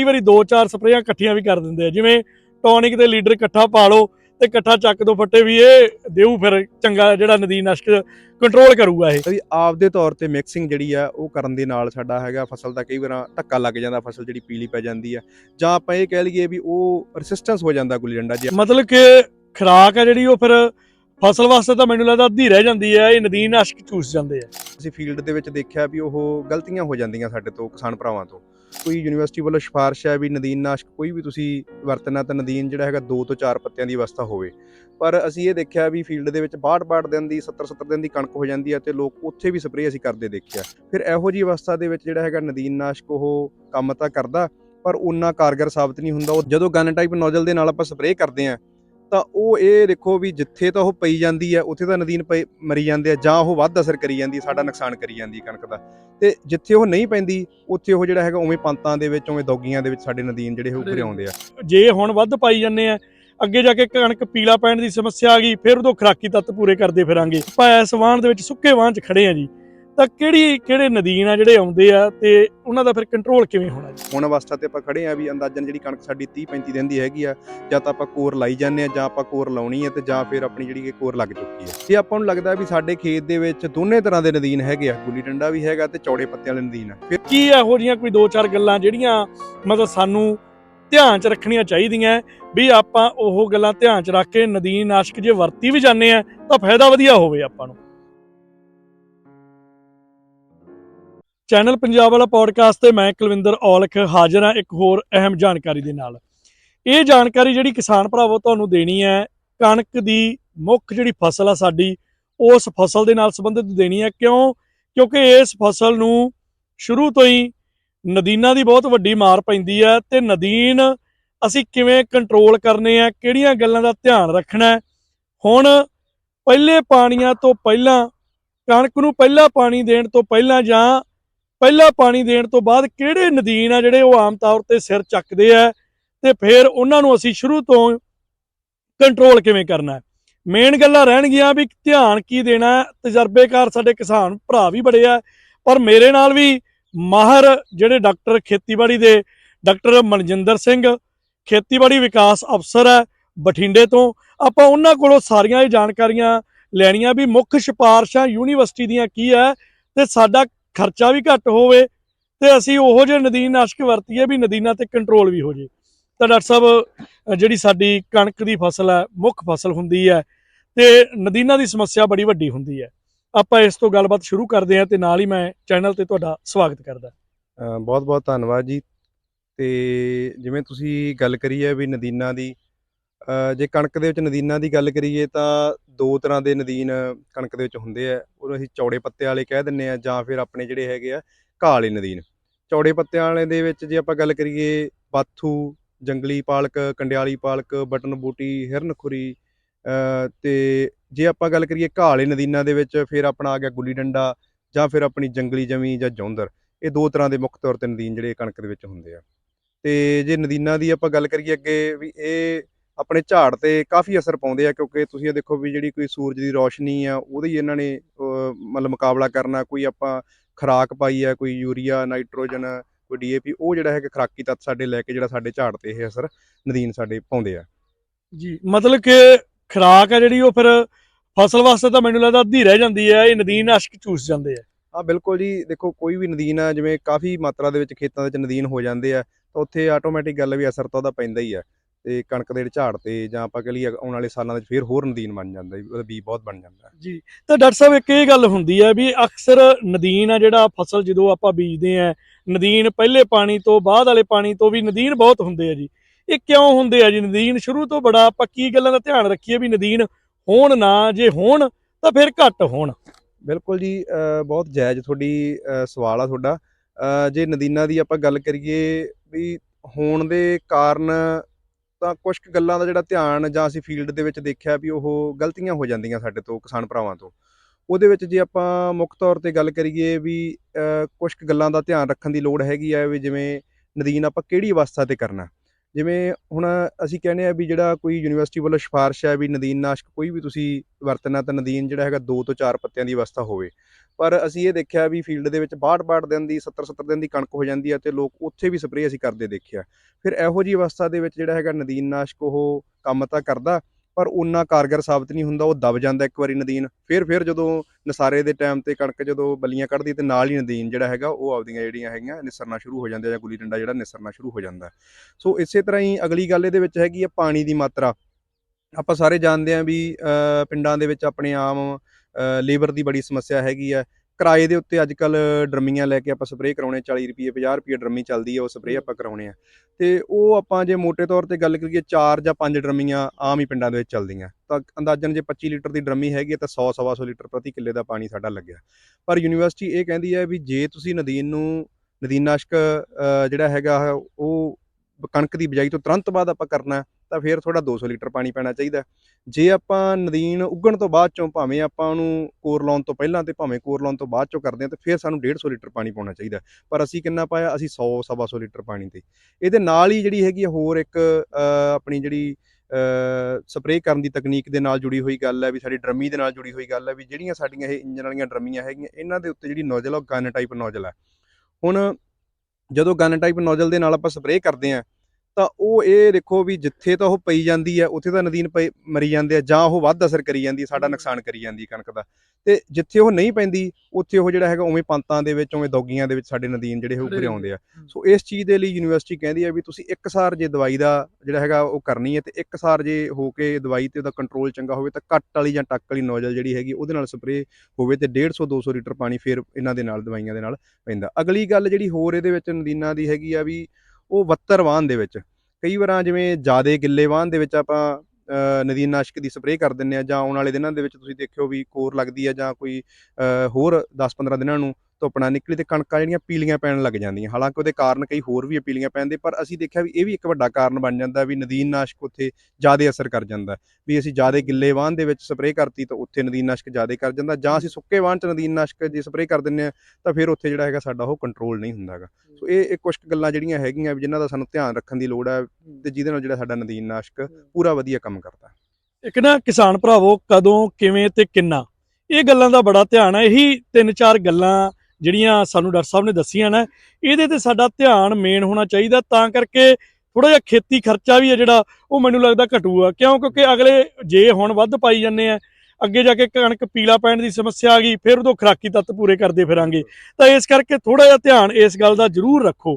ਕਈ ਵਾਰੀ ਦੋ ਚਾਰ ਸਪਰੇਆਂ ਇਕੱਠੀਆਂ ਵੀ ਕਰ ਦਿੰਦੇ ਆ। ਜਿਵੇਂ ਟੌਨਿਕ ਦੇ ਲੀਡਰ ਇਕੱਠਾ ਪਾ ਲਓ ਤੇ ਇਕੱਠਾ ਚੱਕ ਦੋ ਫੱਟੇ ਵੀ ਇਹ ਦੇਊ ਫਿਰ ਚੰਗਾ ਜਿਹੜਾ ਨਦੀਨਨਾਸ਼ਕ ਕੰਟਰੋਲ ਕਰੂਗਾ ਇਹ। ਆਪਦੇ ਤੌਰ ਤੇ ਮਿਕਸਿੰਗ ਜਿਹੜੀ ਆ ਉਹ ਕਰਨ ਦੇ ਨਾਲ ਸਾਡਾ ਹੈਗਾ ਫਸਲ ਦਾ ਕਈ ਵਾਰਾਂ ਧੱਕਾ ਲੱਗ ਜਾਂਦਾ ਫਸਲ ਜਿਹੜੀ ਪੀਲੀ ਪੈ ਜਾਂਦੀ ਆ। ਜਾਂ ਆਪਾਂ ਇਹ ਕਹਿ ਲਈਏ ਵੀ ਉਹ ਰੈਸਿਸਟੈਂਸ ਹੋ ਜਾਂਦਾ ਗੁੱਲੀ ਡੰਡਾ ਜੀ ਮਤਲਬ ਕਿ ਖਰਾਕ ਆ ਜਿਹੜੀ ਉਹ ਫਿਰ ਫਸਲ ਵਾਸਤੇ ਤਾਂ ਮੈਨੂੰ ਲੱਗਦਾ ਅੱਧੀ ਰਹਿ ਜਾਂਦੀ ਹੈ ਇਹ ਨਦੀਨਨਾਸ਼ਕ ਚੂਸ ਜਾਂਦੇ ਆ। ਅਸੀਂ ਫੀਲਡ ਦੇ ਵਿੱਚ ਦੇਖਿਆ ਵੀ ਉਹ ਗਲਤੀਆਂ ਹੋ ਜਾਂਦੀਆਂ ਸਾਡੇ ਤੋਂ ਕਿਸਾਨ ਭਰਾਵਾਂ ਤੋਂ। ਕੋਈ ਯੂਨੀਵਰਸਿਟੀ ਵੱਲੋਂ ਸਿਫਾਰਿਸ਼ ਹੈ ਵੀ ਨਦੀਨ ਨਾਸ਼ਕ ਕੋਈ ਵੀ ਤੁਸੀਂ ਵਰਤਣਾ ਤਾਂ ਨਦੀਨ ਜਿਹੜਾ ਹੈਗਾ 2 ਤੋਂ 4 ਪੱਤਿਆਂ ਦੀ ਅਵਸਥਾ ਹੋਵੇ। ਪਰ ਅਸੀਂ ਇਹ ਦੇਖਿਆ ਵੀ ਫੀਲਡ ਦੇ ਵਿੱਚ 62-62 ਦਿਨ ਦੀ 70-70 ਦਿਨ ਦੀ ਕਣਕ ਹੋ ਜਾਂਦੀ ਹੈ ਤੇ ਲੋਕ ਉੱਥੇ ਵੀ ਸਪਰੇਅ ਅਸੀਂ ਕਰਦੇ ਦੇਖਿਆ। ਫਿਰ ਇਹੋ ਜੀ ਅਵਸਥਾ ਦੇ ਵਿੱਚ ਜਿਹੜਾ ਹੈਗਾ ਨਦੀਨ ਨਾਸ਼ਕ ਉਹ ਕੰਮ ਤਾਂ ਕਰਦਾ, ਪਰ ਉਨਾ ਕਾਰਗਰ ਸਾਬਤ ਨਹੀਂ ਹੁੰਦਾ। ਉਹ ਜਦੋਂ ਗਨ ਟਾਈਪ ਨੋਜ਼ਲ ਦੇ ਨਾਲ ਆਪਾਂ ਸਪਰੇਅ ਕਰਦੇ ਆ ਤਾਂ ਉਹ ਇਹ ਦੇਖੋ ਵੀ ਜਿੱਥੇ ਤਾਂ ਉਹ ਪਈ ਜਾਂਦੀ ਹੈ, ਉੱਥੇ ਤਾਂ ਨਦੀਨ ਪਈ, ਮਰੀ ਜਾਂਦੇ ਆ ਜਾਂ ਉਹ ਵੱਧ ਅਸਰ ਕਰੀ ਜਾਂਦੀ, ਸਾਡਾ ਨੁਕਸਾਨ ਕਰੀ ਜਾਂਦੀ ਕਣਕ ਦਾ। ਤੇ ਜਿੱਥੇ ਉਹ ਨਹੀਂ ਪੈਂਦੀ, ਉੱਥੇ ਉਹ ਜਿਹੜਾ ਹੈਗਾ ਉਵੇਂ ਪੰਤਾਂ ਦੇ ਵਿੱਚ, ਉਵੇਂ ਦੌਗੀਆਂ ਦੇ ਵਿੱਚ ਸਾਡੇ ਨਦੀਨ ਜਿਹੜੇ ਉਹ ਉੱਭਰੇ ਆਉਂਦੇ ਆ। ਜੇ ਹੁਣ ਵੱਧ ਪਾਈ ਜਾਂਦੇ ਆ, ਅੱਗੇ ਜਾ ਕੇ ਕਣਕ ਪੀਲਾ ਪੈਣ ਦੀ ਸਮੱਸਿਆ ਆ ਗਈ, ਫਿਰ ਉਦੋਂ ਖਰਾਕੀ ਤੱਤ ਪੂਰੇ ਕਰਦੇ ਫਿਰਾਂਗੇ। ਆਪਾਂ ਇਸ ਵਾਹਣ ਦੇ ਵਿੱਚ ਸੁੱਕੇ ਵਾਹਣ 'ਚ ਖੜੇ ਆ ਜੀ। ਤਾਂ ਕਿਹੜੀ ਕਿਹੜੇ ਨਦੀਨ ਆ ਜਿਹੜੇ ਆਉਂਦੇ ਆ ਤੇ ਉਹਨਾਂ ਦਾ ਫਿਰ ਕੰਟਰੋਲ ਕਿਵੇਂ ਹੋਣਾ ਜੀ? ਹੁਣ ਅਵਸਥਾ ਤੇ ਆਪਾਂ ਖੜੇ ਆ ਵੀ ਅੰਦਾਜ਼ਨ ਜਿਹੜੀ ਕਣਕ ਸਾਡੀ 30 35 ਦਿਨ ਦੀ ਹੈਗੀ ਆ ਜਾਂ ਤਾਂ ਆਪਾਂ ਕੋਰ ਲਾਈ ਜਾਂਦੇ ਆ ਜਾਂ ਆਪਾਂ ਕੋਰ ਲਾਉਣੀ ਹੈ ਤੇ ਜਾਂ ਫਿਰ ਆਪਣੀ ਜਿਹੜੀ ਕਿ ਕੋਰ ਲੱਗ ਚੁੱਕੀ ਹੈ ਤੇ ਆਪਾਂ ਨੂੰ ਲੱਗਦਾ ਵੀ ਸਾਡੇ ਖੇਤ ਦੇ ਵਿੱਚ ਦੋਨੇ ਤਰ੍ਹਾਂ ਦੇ ਨਦੀਨ ਹੈਗੇ ਆ ਗੁੱਲੀ ਡੰਡਾ ਵੀ ਹੈਗਾ ਤੇ ਚੌੜੇ ਪੱਤਿਆਂ ਵਾਲੇ ਨਦੀਨ ਆ। ਫਿਰ ਕੀ ਇਹੋ ਜਿਹੀਆਂ ਕੋਈ ਦੋ ਚਾਰ ਗੱਲਾਂ ਜਿਹੜੀਆਂ ਮਤਲਬ ਸਾਨੂੰ ਧਿਆਨ 'ਚ ਰੱਖਣੀਆਂ ਚਾਹੀਦੀਆਂ ਵੀ ਆਪਾਂ ਉਹ ਗੱਲਾਂ ਧਿਆਨ 'ਚ ਰੱਖ ਕੇ ਨਦੀਨ ਨਾਸ਼ਕ ਜੇ ਵਰਤੀ ਵੀ ਜਾਂਦੇ ਆ ਤਾਂ ਫਾਇਦਾ ਵਧੀਆ ਹੋਵੇ ਆਪਾਂ ਨੂੰ। ਚੈਨਲ ਪੰਜਾਬ ਵਾਲਾ ਪੋਡਕਾਸਟ ਤੇ ਮੈਂ ਕੁਲਵਿੰਦਰ ਔਲਖ ਹਾਜ਼ਰ ਹਾਂ ਇੱਕ ਹੋਰ ਅਹਿਮ ਜਾਣਕਾਰੀ ਦੇ ਨਾਲ। ਇਹ ਜਾਣਕਾਰੀ ਜਿਹੜੀ ਕਿਸਾਨ ਭਰਾਵੋ ਤੁਹਾਨੂੰ ਦੇਣੀ ਹੈ, ਕਣਕ ਦੀ ਮੁੱਖ ਜਿਹੜੀ ਫਸਲ ਆ ਸਾਡੀ, ਉਸ ਫਸਲ ਦੇ ਨਾਲ ਸੰਬੰਧਿਤ ਦੇਣੀ ਹੈ। ਕਿਉਂ? ਕਿਉਂਕਿ ਇਸ ਫਸਲ ਨੂੰ ਸ਼ੁਰੂ ਤੋਂ ਹੀ ਨਦੀਨਾਂ ਦੀ ਬਹੁਤ ਵੱਡੀ ਮਾਰ ਪੈਂਦੀ ਹੈ ਤੇ ਨਦੀਨ ਅਸੀਂ ਕਿਵੇਂ ਕੰਟਰੋਲ ਕਰਨੇ ਆ, ਕਿਹੜੀਆਂ ਗੱਲਾਂ ਦਾ ਧਿਆਨ ਰੱਖਣਾ ਹੁਣ ਪਹਿਲੇ ਪਾਣੀਆਂ ਤੋਂ ਪਹਿਲਾਂ, ਕਣਕ ਨੂੰ ਪਹਿਲਾ ਪਾਣੀ ਦੇਣ ਤੋਂ ਪਹਿਲਾਂ ਜਾਂ ਪਹਿਲਾਂ ਪਾਣੀ ਦੇਣ ਤੋਂ ਬਾਅਦ ਕਿਹੜੇ ਨਦੀਨ ਆ ਜਿਹੜੇ ਉਹ ਆਮ ਤੌਰ ਤੇ ਸਿਰ ਚੱਕਦੇ ਆ ਤੇ ਫਿਰ ਉਹਨਾਂ ਨੂੰ ਅਸੀਂ ਸ਼ੁਰੂ ਤੋਂ ਕੰਟਰੋਲ ਕਿਵੇਂ ਕਰਨਾ ਹੈ? ਮੇਨ ਗੱਲਾਂ ਰਹਿਣਗੀਆਂ ਵੀ ਧਿਆਨ ਕੀ ਦੇਣਾ ਤਜਰਬੇਕਾਰ ਸਾਡੇ ਕਿਸਾਨ ਭਰਾ ਵੀ ਬੜੇ ਆ, ਪਰ ਮੇਰੇ ਨਾਲ ਵੀ ਮਾਹਰ ਜਿਹੜੇ ਡਾਕਟਰ ਖੇਤੀਬਾੜੀ ਦੇ ਡਾਕਟਰ ਮਨਜਿੰਦਰ ਸਿੰਘ, ਖੇਤੀਬਾੜੀ ਵਿਕਾਸ ਅਫਸਰ ਹੈ ਬਠਿੰਡੇ ਤੋਂ। ਆਪਾਂ ਉਹਨਾਂ ਕੋਲੋਂ ਸਾਰੀਆਂ ਇਹ ਜਾਣਕਾਰੀਆਂ ਲੈਣੀਆਂ ਵੀ ਮੁੱਖ ਸਿਫਾਰਸ਼ਾਂ ਯੂਨੀਵਰਸਿਟੀ ਦੀਆਂ ਕੀ ਹੈ ਤੇ ਸਾਡਾ ਖਰਚਾ ਵੀ ਘੱਟ ਹੋਵੇ ਤੇ ਅਸੀਂ ਉਹੋ ਜਿਹੇ ਨਦੀਨਨਾਸ਼ਕ ਵਰਤੀਏ ਵੀ ਨਦੀਨਾਂ ਤੇ ਕੰਟਰੋਲ ਵੀ ਹੋ ਜੇ। ਤਾਂ ਡਾਕਟਰ ਸਾਹਿਬ ਜਿਹੜੀ ਸਾਡੀ ਕਣਕ ਦੀ ਫਸਲ ਹੈ, ਮੁੱਖ ਫਸਲ ਹੁੰਦੀ ਹੈ ਤੇ ਨਦੀਨਾਂ ਦੀ ਸਮੱਸਿਆ ਬੜੀ ਵੱਡੀ ਹੁੰਦੀ ਹੈ। ਆਪਾਂ ਇਸ ਤੋਂ ਗੱਲਬਾਤ ਸ਼ੁਰੂ ਕਰਦੇ ਹਾਂ ਤੇ ਨਾਲ ਹੀ ਮੈਂ ਚੈਨਲ ਤੇ ਤੁਹਾਡਾ ਸਵਾਗਤ ਕਰਦਾ। ਬਹੁਤ ਬਹੁਤ ਧੰਨਵਾਦ ਜੀ। ਤੇ ਜਿਵੇਂ ਤੁਸੀਂ ਗੱਲ ਕਰੀ ਹੈ ਵੀ ਨਦੀਨਾਂ ਦੀ ਜੇ ਕਣਕ ਦੇ ਵਿੱਚ ਨਦੀਨਾਂ ਦੀ ਗੱਲ ਕਰੀਏ ਤਾਂ ਦੋ ਤਰ੍ਹਾਂ ਦੇ ਨਦੀਨ ਕਣਕ ਦੇ ਵਿੱਚ ਹੁੰਦੇ ਆ। ਉਹਨੂੰ ਅਸੀਂ ਚੌੜੇ ਪੱਤੇ ਵਾਲੇ ਕਹਿ ਦਿੰਨੇ ਆ ਜਾਂ ਫਿਰ ਆਪਣੇ ਜਿਹੜੇ ਹੈਗੇ ਆ ਘਾਹ ਵਾਲੇ ਨਦੀਨ। ਚੌੜੇ ਪੱਤਿਆਂ ਵਾਲੇ ਦੇ ਵਿੱਚ ਜੇ ਆਪਾਂ ਗੱਲ ਕਰੀਏ ਬਾਥੂ ਜੰਗਲੀ ਪਾਲਕ ਕੰਡਿਆਲੀ ਪਾਲਕ ਬਟਨ ਬੂਟੀ ਹਿਰਨਖੁਰੀ ਅ, ਤੇ ਜੇ ਆਪਾਂ ਗੱਲ ਕਰੀਏ ਘਾਹ ਵਾਲੇ ਨਦੀਨਾਂ ਦੇ ਵਿੱਚ ਫਿਰ ਆਪਣਾ ਆ ਗਿਆ ਗੁੱਲੀ ਡੰਡਾ ਜਾਂ ਫਿਰ ਆਪਣੀ ਜੰਗਲੀ ਜਮੀ ਜਾਂ ਜੌਂਦਰ। ਇਹ ਦੋ ਤਰ੍ਹਾਂ ਦੇ ਮੁੱਖ ਤੌਰ ਤੇ ਨਦੀਨ ਜਿਹੜੇ ਕਣਕ ਦੇ ਵਿੱਚ ਹੁੰਦੇ ਆ। ਤੇ ਜੇ ਨਦੀਨਾਂ ਦੀ ਆਪਾਂ ਗੱਲ ਕਰੀਏ ਅੱਗੇ ਵੀ ਇਹ ਆਪਣੇ ਝਾੜ ਤੇ ਕਾਫੀ ਅਸਰ ਪਾਉਂਦੇ ਆ ਕਿਉਂਕਿ ਤੁਸੀਂ ਇਹ ਦੇਖੋ ਵੀ ਜਿਹੜੀ ਕੋਈ ਸੂਰਜ ਦੀ ਰੋਸ਼ਨੀ ਆ ਉਹਦੀ ਇਹਨਾਂ ਨੇ ਮਤਲਬ ਮੁਕਾਬਲਾ ਕਰਨਾ ਕੋਈ ਆਪਾਂ ਖਰਾਕ ਪਾਈ ਆ ਕੋਈ ਯੂਰੀਆ ਨਾਈਟ੍ਰੋਜਨ ਕੋਈ ਡੀਏਪੀ ਉਹ ਜਿਹੜਾ ਹੈ ਕਿ ਖਰਾਕੀ ਤੱਤ ਸਾਡੇ ਲੈ ਕੇ ਜਿਹੜਾ ਸਾਡੇ ਝਾੜ ਤੇ ਇਹ ਅਸਰ ਨਦੀਨ ਸਾਡੇ ਪਾਉਂਦੇ ਆ। ਜੀ ਮਤਲਬ ਕਿ ਖਰਾਕ ਹੈ ਜਿਹੜੀ ਉਹ ਫਿਰ ਫਸਲ ਵਾਸਤੇ ਤਾਂ ਮੈਨੂੰ ਲੱਗਦਾ ਅੱਧੀ ਰਹਿ ਜਾਂਦੀ ਹੈ ਇਹ ਨਦੀਨਨਾਸ਼ਕ ਚੂਸ ਜਾਂਦੇ ਆ। ਆ ਬਿਲਕੁਲ ਜੀ ਦੇਖੋ ਕੋਈ ਵੀ ਨਦੀਨ ਆ ਜਿਵੇਂ ਕਾਫੀ ਮਾਤਰਾ ਦੇ ਵਿੱਚ ਖੇਤਾਂ ਦੇ ਵਿੱਚ ਨਦੀਨ ਹੋ ਜਾਂਦੇ ਆ ਤਾਂ ਉੱਥੇ ਆਟੋਮੈਟਿਕ ਗੱਲ ਵੀ ਅਸਰ ਤਾਂ ਉਹਦਾ ਪੈਂਦਾ ਹੀ ਆ। ਤੇ ਕਣਕ ਦੇ ਝਾੜ ਤੇ ਜਾਂ ਆਪਾਂ ਕਹ ਲਈਏ ਆਉਣ ਵਾਲੇ ਸਾਲਾਂ ਦੇ ਵਿੱਚ ਫਿਰ ਹੋਰ ਨਦੀਨ ਬਣ ਜਾਂਦਾ ਜੀ, ਉਹਦਾ ਬੀ ਬਹੁਤ ਬਣ ਜਾਂਦਾ। ਜੀ ਤਾਂ ਡਾਕਟਰ ਸਾਹਿਬ ਇੱਕ ਇਹ ਗੱਲ ਹੁੰਦੀ ਹੈ ਵੀ ਅਕਸਰ ਨਦੀਨ ਆ ਜਿਹੜਾ ਫਸਲ ਜਦੋਂ ਆਪਾਂ ਬੀਜਦੇ ਆ ਨਦੀਨ ਪਹਿਲੇ ਪਾਣੀ ਤੋਂ ਬਾਅਦ ਵਾਲੇ ਪਾਣੀ ਤੋਂ ਵੀ ਨਦੀਨ ਬਹੁਤ ਹੁੰਦੇ ਆ ਜੀ। ਇਹ ਕਿਉਂ ਹੁੰਦੇ ਆ ਜੀ? ਨਦੀਨ ਸ਼ੁਰੂ ਤੋਂ ਬੜਾ ਆਪਾਂ ਕੀ ਗੱਲਾਂ ਦਾ ਧਿਆਨ ਰੱਖੀਏ ਵੀ ਨਦੀਨ ਹੋਣ ਨਾ ਜੇ ਹੋਣ ਤਾਂ ਫਿਰ ਘੱਟ ਹੋਣ। ਬਿਲਕੁਲ ਜੀ ਬਹੁਤ ਜਾਇਜ਼ ਤੁਹਾਡੀ ਸਵਾਲ ਆ ਤੁਹਾਡਾ। ਜੇ ਨਦੀਨਾਂ ਦੀ ਆਪਾਂ ਗੱਲ ਕਰੀਏ ਵੀ ਹੋਣ ਦੇ ਕਾਰਨ ਤਾਂ ਕੁਝ ਕੁ ਗੱਲਾਂ ਦਾ ਜਿਹੜਾ ਧਿਆਨ ਜਾਂ ਅਸੀਂ ਫੀਲਡ ਦੇ ਵਿੱਚ ਦੇਖਿਆ ਵੀ ਉਹ ਗਲਤੀਆਂ ਹੋ ਜਾਂਦੀਆਂ ਸਾਡੇ ਤੋਂ ਕਿਸਾਨ ਭਰਾਵਾਂ ਤੋਂ। ਉਹਦੇ ਵਿੱਚ ਜੇ ਆਪਾਂ ਮੁੱਖ ਤੌਰ ਤੇ ਗੱਲ ਕਰੀਏ ਵੀ ਕੁਝ ਕੁ ਗੱਲਾਂ ਦਾ ਧਿਆਨ ਰੱਖਣ ਦੀ ਲੋੜ ਹੈਗੀ ਆ ਵੀ ਜਿਵੇਂ ਨਦੀਨ ਆਪਾਂ ਕਿਹੜੀ ਅਵਸਥਾ ਤੇ ਕਰਨਾ। ਜਿਵੇਂ ਹੁਣ ਅਸੀਂ ਕਹਿੰਦੇ ਆ ਵੀ ਜਿਹੜਾ ਕੋਈ ਯੂਨੀਵਰਸਿਟੀ ਵੱਲੋਂ ਸਿਫਾਰਿਸ਼ ਹੈ ਵੀ ਨਦੀਨ ਨਾਸ਼ਕ ਕੋਈ ਵੀ ਤੁਸੀਂ ਵਰਤਣਾ ਤਾਂ ਨਦੀਨ ਜਿਹੜਾ ਹੈਗਾ 2 ਤੋਂ 4 ਪੱਤਿਆਂ ਦੀ ਅਵਸਥਾ ਹੋਵੇ। ਪਰ ਅਸੀਂ ਇਹ ਦੇਖਿਆ ਵੀ ਫੀਲਡ ਦੇ ਵਿੱਚ 62 ਦਿਨ ਦੀ 70 70 ਦਿਨ ਦੀ ਕਣਕ ਹੋ ਜਾਂਦੀ ਹੈ ਤੇ ਲੋਕ ਉੱਥੇ ਵੀ ਸਪਰੇਅ ਅਸੀਂ ਕਰਦੇ ਦੇਖਿਆ। ਫਿਰ ਇਹੋ ਜੀ ਅਵਸਥਾ ਦੇ ਵਿੱਚ ਜਿਹੜਾ ਹੈਗਾ ਨਦੀਨ ਨਾਸ਼ਕ ਉਹ ਕੰਮ ਤਾਂ ਕਰਦਾ ਪਰ ਉਹਨਾਂ ਕਾਰਗਰ ਸਾਬਤ ਨਹੀਂ ਹੁੰਦਾ, ਉਹ ਦਬ ਜਾਂਦਾ ਇੱਕ ਵਾਰੀ ਨਦੀਨ, ਫਿਰ ਫਿਰ ਜਦੋਂ ਨਸਾਰੇ ਦੇ ਟਾਈਮ ਤੇ ਕਣਕ ਜਦੋਂ ਬੱਲੀਆਂ ਕੱਢਦੀ ਤੇ ਨਾਲ ਹੀ ਨਦੀਨ ਜਿਹੜਾ ਹੈਗਾ, ਉਹ ਆਪਦੀਆਂ ਜਿਹੜੀਆਂ ਹੈਗੀਆਂ ਨਿਸਰਨਾ ਸ਼ੁਰੂ ਹੋ ਜਾਂਦੇ ਜਾਂ ਗੁੱਲੀ ਡੰਡਾ ਜਿਹੜਾ ਨਿਸਰਨਾ ਸ਼ੁਰੂ ਹੋ ਜਾਂਦਾ। ਸੋ ਇਸੇ ਤਰ੍ਹਾਂ ਹੀ ਅਗਲੀ ਗੱਲ ਇਹਦੇ ਵਿੱਚ ਹੈਗੀ ਆ ਪਾਣੀ ਦੀ ਮਾਤਰਾ। ਆਪਾਂ ਸਾਰੇ ਜਾਣਦੇ ਹਾਂ ਵੀ ਪਿੰਡਾਂ ਦੇ ਵਿੱਚ ਆਪਣੇ ਆਮ ਲੇਬਰ ਦੀ ਬੜੀ ਸਮੱਸਿਆ ਹੈਗੀ ਆ। ਕਿਰਾਏ ਦੇ ਉੱਤੇ ਅੱਜ ਕੱਲ ਡਰਮੀਆਂ ਲੈ ਕੇ ਆਪਾਂ ਸਪਰੇਅ ਕਰਾਉਣੇ 40 ਰੁਪਏ 50 ਰੁਪਏ ਡਰਮੀ ਚੱਲਦੀ ਹੈ ਉਹ ਸਪਰੇਅ ਆਪਾਂ ਕਰਾਉਣੇ ਆ। ਤੇ ਉਹ ਆਪਾਂ ਜੇ ਮੋٹے ਤੌਰ ਤੇ ਗੱਲ ਕਰੀਏ 4 ਜਾਂ 5 ਡਰਮੀਆਂ ਆਮ ਹੀ ਪਿੰਡਾਂ ਦੇ ਵਿੱਚ ਚੱਲਦੀਆਂ। ਤਾਂ ਅੰਦਾਜ਼ਨ ਜੇ 25 ਲੀਟਰ ਦੀ ਡਰਮੀ ਹੈਗੀ ਤਾਂ 100 ਸਵਾ ਸੌ ਲੀਟਰ ਪ੍ਰਤੀ ਕਿੱਲੇ ਦਾ ਪਾਣੀ ਸਾਡਾ ਲੱਗਿਆ। ਪਰ ਯੂਨੀਵਰਸਿਟੀ ਇਹ ਕਹਿੰਦੀ ਹੈ ਵੀ ਜੇ ਤੁਸੀਂ ਨਦੀਨ ਨੂੰ ਨਦੀਨਨਾਸ਼ਕ ਅ, ਜਿਹੜਾ ਹੈਗਾ ਉਹ ਕਣਕ ਦੀ ਬਿਜਾਈ ਤੋਂ ਤੁਰੰਤ ਬਾਅਦ ਆਪਾਂ ਕਰਨਾ ਤਾਂ ਫਿਰ ਥੋੜਾ 200 ਲੀਟਰ ਪਾਣੀ ਪੈਣਾ ਚਾਹੀਦਾ ਜੇ ਆਪਾਂ ਨਦੀਨ ਉੱਗਣ ਤੋਂ ਬਾਅਦ ਚੋਂ ਭਾਵੇਂ ਆਪਾਂ ਉਹਨੂੰ ਕੋਰ ਲਾਉਣ ਤੋਂ ਪਹਿਲਾਂ ਤੇ ਭਾਵੇਂ ਕੋਰ ਲਾਉਣ ਤੋਂ ਬਾਅਦ ਚੋਂ ਕਰਦੇ ਹਾਂ, ਤਾਂ ਫਿਰ ਸਾਨੂੰ 150 ਲੀਟਰ ਪਾਣੀ ਪਾਉਣਾ ਚਾਹੀਦਾ ਪਰ ਅਸੀਂ ਕਿੰਨਾ ਪਾਇਆ? ਅਸੀਂ 100 ਸਵਾ ਸੌ ਲੀਟਰ ਪਾਣੀ ਤੇ। ਇਹਦੇ ਨਾਲ ਹੀ ਜਿਹੜੀ ਹੈਗੀ ਆ ਹੋਰ ਇੱਕ ਆਪਣੀ ਜਿਹੜੀ ਸਪਰੇਅ ਕਰਨ ਦੀ ਤਕਨੀਕ ਦੇ ਨਾਲ ਜੁੜੀ ਹੋਈ ਗੱਲ ਹੈ, ਵੀ ਸਾਡੀ ਡਰਮੀ ਦੇ ਨਾਲ ਜੁੜੀ ਹੋਈ ਗੱਲ ਹੈ, ਵੀ ਜਿਹੜੀਆਂ ਸਾਡੀਆਂ ਇਹ ਇੰਜਨ ਵਾਲੀਆਂ ਡਰਮੀਆਂ ਹੈਗੀਆਂ, ਇਹਨਾਂ ਦੇ ਉੱਤੇ ਜਿਹੜੀ ਨੋਜ਼ਲ ਉਹ ਗਨ ਟਾਈਪ ਨੋਜ਼ਲ ਹੈ। ਹੁਣ ਜਦੋਂ ਗਨ ਟਾਈਪ ਨੋਜ਼ਲ ਦੇ ਨਾਲ ਆਪਾਂ ਸਪਰੇਅ ਕਰਦੇ ਆ ਤਾਂ ਉਹ ਇਹ ਦੇਖੋ ਵੀ ਜਿੱਥੇ ਤਾਂ ਉਹ ਪਈ ਜਾਂਦੀ ਹੈ ਉੱਥੇ ਤਾਂ ਨਦੀਨ ਪਈ ਮਰੀ ਜਾਂਦੇ ਆ ਜਾਂ ਉਹ ਵੱਧ ਅਸਰ ਕਰੀ ਜਾਂਦੀ ਸਾਡਾ ਨੁਕਸਾਨ ਕਰੀ ਜਾਂਦੀ ਕਣਕ ਦਾ। ਤੇ ਜਿੱਥੇ ਉਹ ਨਹੀਂ ਪੈਂਦੀ ਉੱਥੇ ਉਹ ਜਿਹੜਾ ਹੈਗਾ ਉਵੇਂ ਪੰਤਾਂ ਦੇ ਵਿੱਚ ਉਵੇਂ ਦੋਗੀਆਂ ਦੇ ਵਿੱਚ ਸਾਡੇ ਨਦੀਨ ਜਿਹੜੇ ਉਹ ਉੱਭਰੇ ਆਉਂਦੇ ਆ। ਸੋ ਇਸ ਚੀਜ਼ ਦੇ ਲਈ ਯੂਨੀਵਰਸਿਟੀ ਕਹਿੰਦੀ ਹੈ ਵੀ ਤੁਸੀਂ ਇੱਕ ਸਾਰ ਜੇ ਦਵਾਈ ਦਾ ਜਿਹੜਾ ਹੈਗਾ ਉਹ ਕਰਨੀ ਹੈ ਤੇ ਇੱਕ ਸਾਰ ਜੇ ਹੋ ਕੇ ਦਵਾਈ ਤੇ ਉਹਦਾ ਕੰਟਰੋਲ ਚੰਗਾ ਹੋਵੇ ਤਾਂ ਘੱਟ ਵਾਲੀ ਜਾਂ ਟੱਕ ਵਾਲੀ ਨੋਜ਼ਲ ਜਿਹੜੀ ਹੈਗੀ ਉਹਦੇ ਨਾਲ ਸਪਰੇਅ ਹੋਵੇ ਤੇ 150 200 ਲੀਟਰ ਪਾਣੀ ਫਿਰ ਇਹਨਾਂ ਦੇ ਨਾਲ ਦਵਾਈਆਂ ਦੇ ਨਾਲ ਪੈਂਦਾ। ਅਗਲੀ ਗੱਲ ਜਿਹੜੀ ਹੋਰ ਇਹਦੇ ਵਿੱਚ ਨਦੀਨਾਂ ਦੀ ਹੈਗੀ ਆ ਵੀ ਉਹ ਵੱਤਰ ਵਾਹਨ ਦੇ ਵਿੱਚ। ਕਈ ਵਾਰਾਂ ਜਿਵੇਂ ਜਿਆਦੇ ਗਿੱਲੇ ਵਾਹਨ ਦੇ ਵਿੱਚ ਆਪਾਂ ਅ, ਨਦੀਨਨਾਸ਼ਕ ਦੀ ਸਪਰੇਅ ਕਰ ਦਿੰਨੇ ਆ ਜਾਂ ਆਉਣ ਵਾਲੇ ਦਿਨਾਂ ਦੇ ਵਿੱਚ ਤੁਸੀਂ ਦੇਖਿਓ ਵੀ ਕੋਰ ਲੱਗਦੀ ਆ ਜਾਂ ਕੋਈ ਅ, ਹੋਰ 10-15 ਦਿਨਾਂ ਨੂੰ ਧੁੱਪ ਨਾ ਨਿਕਲੀ ਤੇ ਕਣਕਾਂ ਜਿਹੜੀਆਂ ਪੀਲੀਆਂ ਪੈਣ ਲੱਗ ਜਾਂਦੀਆਂ। ਹਾਲਾਂਕਿ ਉਹਦੇ ਕਾਰਨ ਕਈ ਹੋਰ ਵੀ ਪੀਲੀਆਂ ਪੈਣ ਦੇ ਪਰ ਅਸੀਂ ਦੇਖਿਆ ਵੀ ਇਹ ਵੀ ਇੱਕ ਵੱਡਾ ਕਾਰਨ ਬਣ ਜਾਂਦਾ ਵੀ ਨਦੀਨਨਾਸ਼ਕ ਉੱਥੇ ਜ਼ਿਆਦਾ ਅਸਰ ਕਰ ਜਾਂਦਾ। ਵੀ ਅਸੀਂ ਜ਼ਿਆਦਾ ਗਿੱਲੇ ਵਾਹਨ ਦੇ ਵਿੱਚ ਸਪਰੇਅ ਕਰਤੀ ਤਾਂ ਉੱਥੇ ਨਦੀਨਨਾਸ਼ਕ ਜ਼ਿਆਦਾ ਕਰ ਜਾਂਦਾ ਜਾਂ ਅਸੀਂ ਸੁੱਕੇ ਵਾਹਨ 'ਚ ਨਦੀਨਨਾਸ਼ਕ ਜੇ ਸਪਰੇਅ ਕਰ ਦਿੰਨੇ ਆ ਤਾਂ ਫਿਰ ਉੱਥੇ ਜਿਹੜਾ ਹੈਗਾ ਸਾਡਾ ਉਹ ਕੰਟਰੋਲ ਨਹੀਂ ਹੁੰਦਾ ਹੈਗਾ। ਸੋ ਇਹ ਕੁਝ ਕੁ ਗੱਲਾਂ ਜਿਹੜੀਆਂ ਹੈਗੀਆਂ ਵੀ ਜਿਨ੍ਹਾਂ ਦਾ ਸਾਨੂੰ ਧਿਆਨ ਰੱਖਣ ਦੀ ਲੋੜ ਹੈ ਤੇ ਜਿਹਦੇ ਨਾਲ ਜਿਹੜਾ ਸਾਡਾ ਨਦੀਨਨਾਸ਼ਕ ਪੂਰਾ ਵਧੀਆ ਕੰਮ ਕਰਦਾ। ਇੱਕ ਨਾ ਕਿਸਾਨ ਭਰਾਵੋ ਕਦੋਂ ਕਿਵੇਂ ਤੇ ਕਿੰਨਾ? ਇਹ ਗੱਲਾਂ ਦਾ ਬੜਾ ਧਿਆਨ ਹੈ। ਇਹੀ ਤਿੰਨ ਚਾਰ ਗੱਲਾਂ ਜਿਹੜੀਆਂ ਸਾਨੂੰ ਡਾਕਟਰ ਸਾਹਿਬ ਨੇ ਦੱਸੀਆਂ ਨਾ, ਇਹਦੇ ਤੇ ਸਾਡਾ ਧਿਆਨ ਮੇਨ ਹੋਣਾ ਚਾਹੀਦਾ ਤਾਂ ਕਰਕੇ ਥੋੜਾ ਜਿਹਾ ਖੇਤੀ ਖਰਚਾ ਵੀ ਹੈ ਜਿਹੜਾ, ਉਹ ਮੈਨੂੰ ਲੱਗਦਾ ਘਟੂਗਾ। ਕਿਉਂ? ਕਿਉਂਕਿ ਅਗਲੇ ਜੇ ਹੁਣ ਵੱਧ ਪਾਈ ਜਾਂਦੇ ਆ, ਅੱਗੇ ਜਾ ਕੇ ਕਣਕ ਪੀਲਾ ਪੈਣ ਦੀ ਸਮੱਸਿਆ ਆ ਗਈ, ਫਿਰ ਉਦੋਂ ਖਰਾਕੀ ਤੱਤ ਪੂਰੇ ਕਰਦੇ ਫਿਰਾਂਗੇ। ਤਾਂ ਇਸ ਕਰਕੇ ਥੋੜਾ ਜਿਹਾ ਧਿਆਨ ਇਸ ਗੱਲ ਦਾ ਜ਼ਰੂਰ ਰੱਖੋ।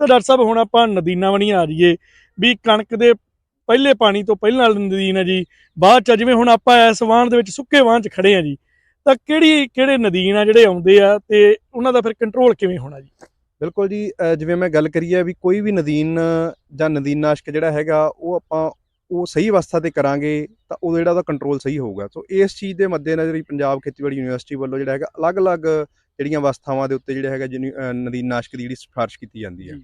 ਤਾਂ ਡਾਕਟਰ ਸਾਹਿਬ, ਹੁਣ ਆਪਾਂ ਨਦੀਨਾਂ ਬਣੀਆਂ ਆ ਜਾਈਏ, ਵੀ ਕਣਕ ਦੇ ਪਹਿਲੇ ਪਾਣੀ ਤੋਂ ਪਹਿਲਾਂ ਨਦੀਨ ਹੈ ਜੀ, ਬਾਅਦ ਚ ਜਿਵੇਂ ਹੁਣ ਆਪਾਂ ਇਸ ਵਾਹਨ ਦੇ ਵਿੱਚ ਸੁੱਕੇ ਵਾਹਨ 'ਚ ਖੜੇ ਆ ਜੀ ਤਾਂ ਕਿਹੜੀ ਕਿਹੜੇ ਨਦੀਨ ਆ ਜਿਹੜੇ ਆਉਂਦੇ ਆ ਤੇ ਉਹਨਾਂ ਦਾ ਫਿਰ ਕੰਟਰੋਲ ਕਿਵੇਂ ਹੋਣਾ ਜੀ? ਬਿਲਕੁਲ ਜੀ ਜਿਵੇਂ ਮੈਂ ਗੱਲ ਕਰੀ ਹੈ ਵੀ ਕੋਈ ਵੀ ਨਦੀਨ ਜਾਂ ਨਦੀਨਨਾਸ਼ਕ ਜਿਹੜਾ ਹੈਗਾ ਉਹ ਆਪਾਂ ਉਹ ਸਹੀ ਅਵਸਥਾ ਤੇ ਕਰਾਂਗੇ ਤਾਂ ਉਹ ਜਿਹੜਾ ਉਹਦਾ ਕੰਟਰੋਲ ਸਹੀ ਹੋਊਗਾ। ਸੋ ਇਸ ਚੀਜ਼ ਦੇ ਮੱਦੇਨਜ਼ਰ ਹੀ ਪੰਜਾਬ ਖੇਤੀਬਾੜੀ ਯੂਨੀਵਰਸਿਟੀ ਵੱਲੋਂ ਜਿਹੜਾ ਹੈਗਾ ਅਲੱਗ-ਅਲੱਗ ਜਿਹੜੀਆਂ ਅਵਸਥਾਵਾਂ ਦੇ ਉੱਤੇ ਜਿਹੜਾ ਹੈਗਾ ਜਿਹਨੂੰ, ਅ, ਨਦੀਨਨਾਸ਼ਕ ਦੀ ਜਿਹੜੀ ਸਿਫਾਰਿਸ਼ ਕੀਤੀ ਜਾਂਦੀ ਹੈ।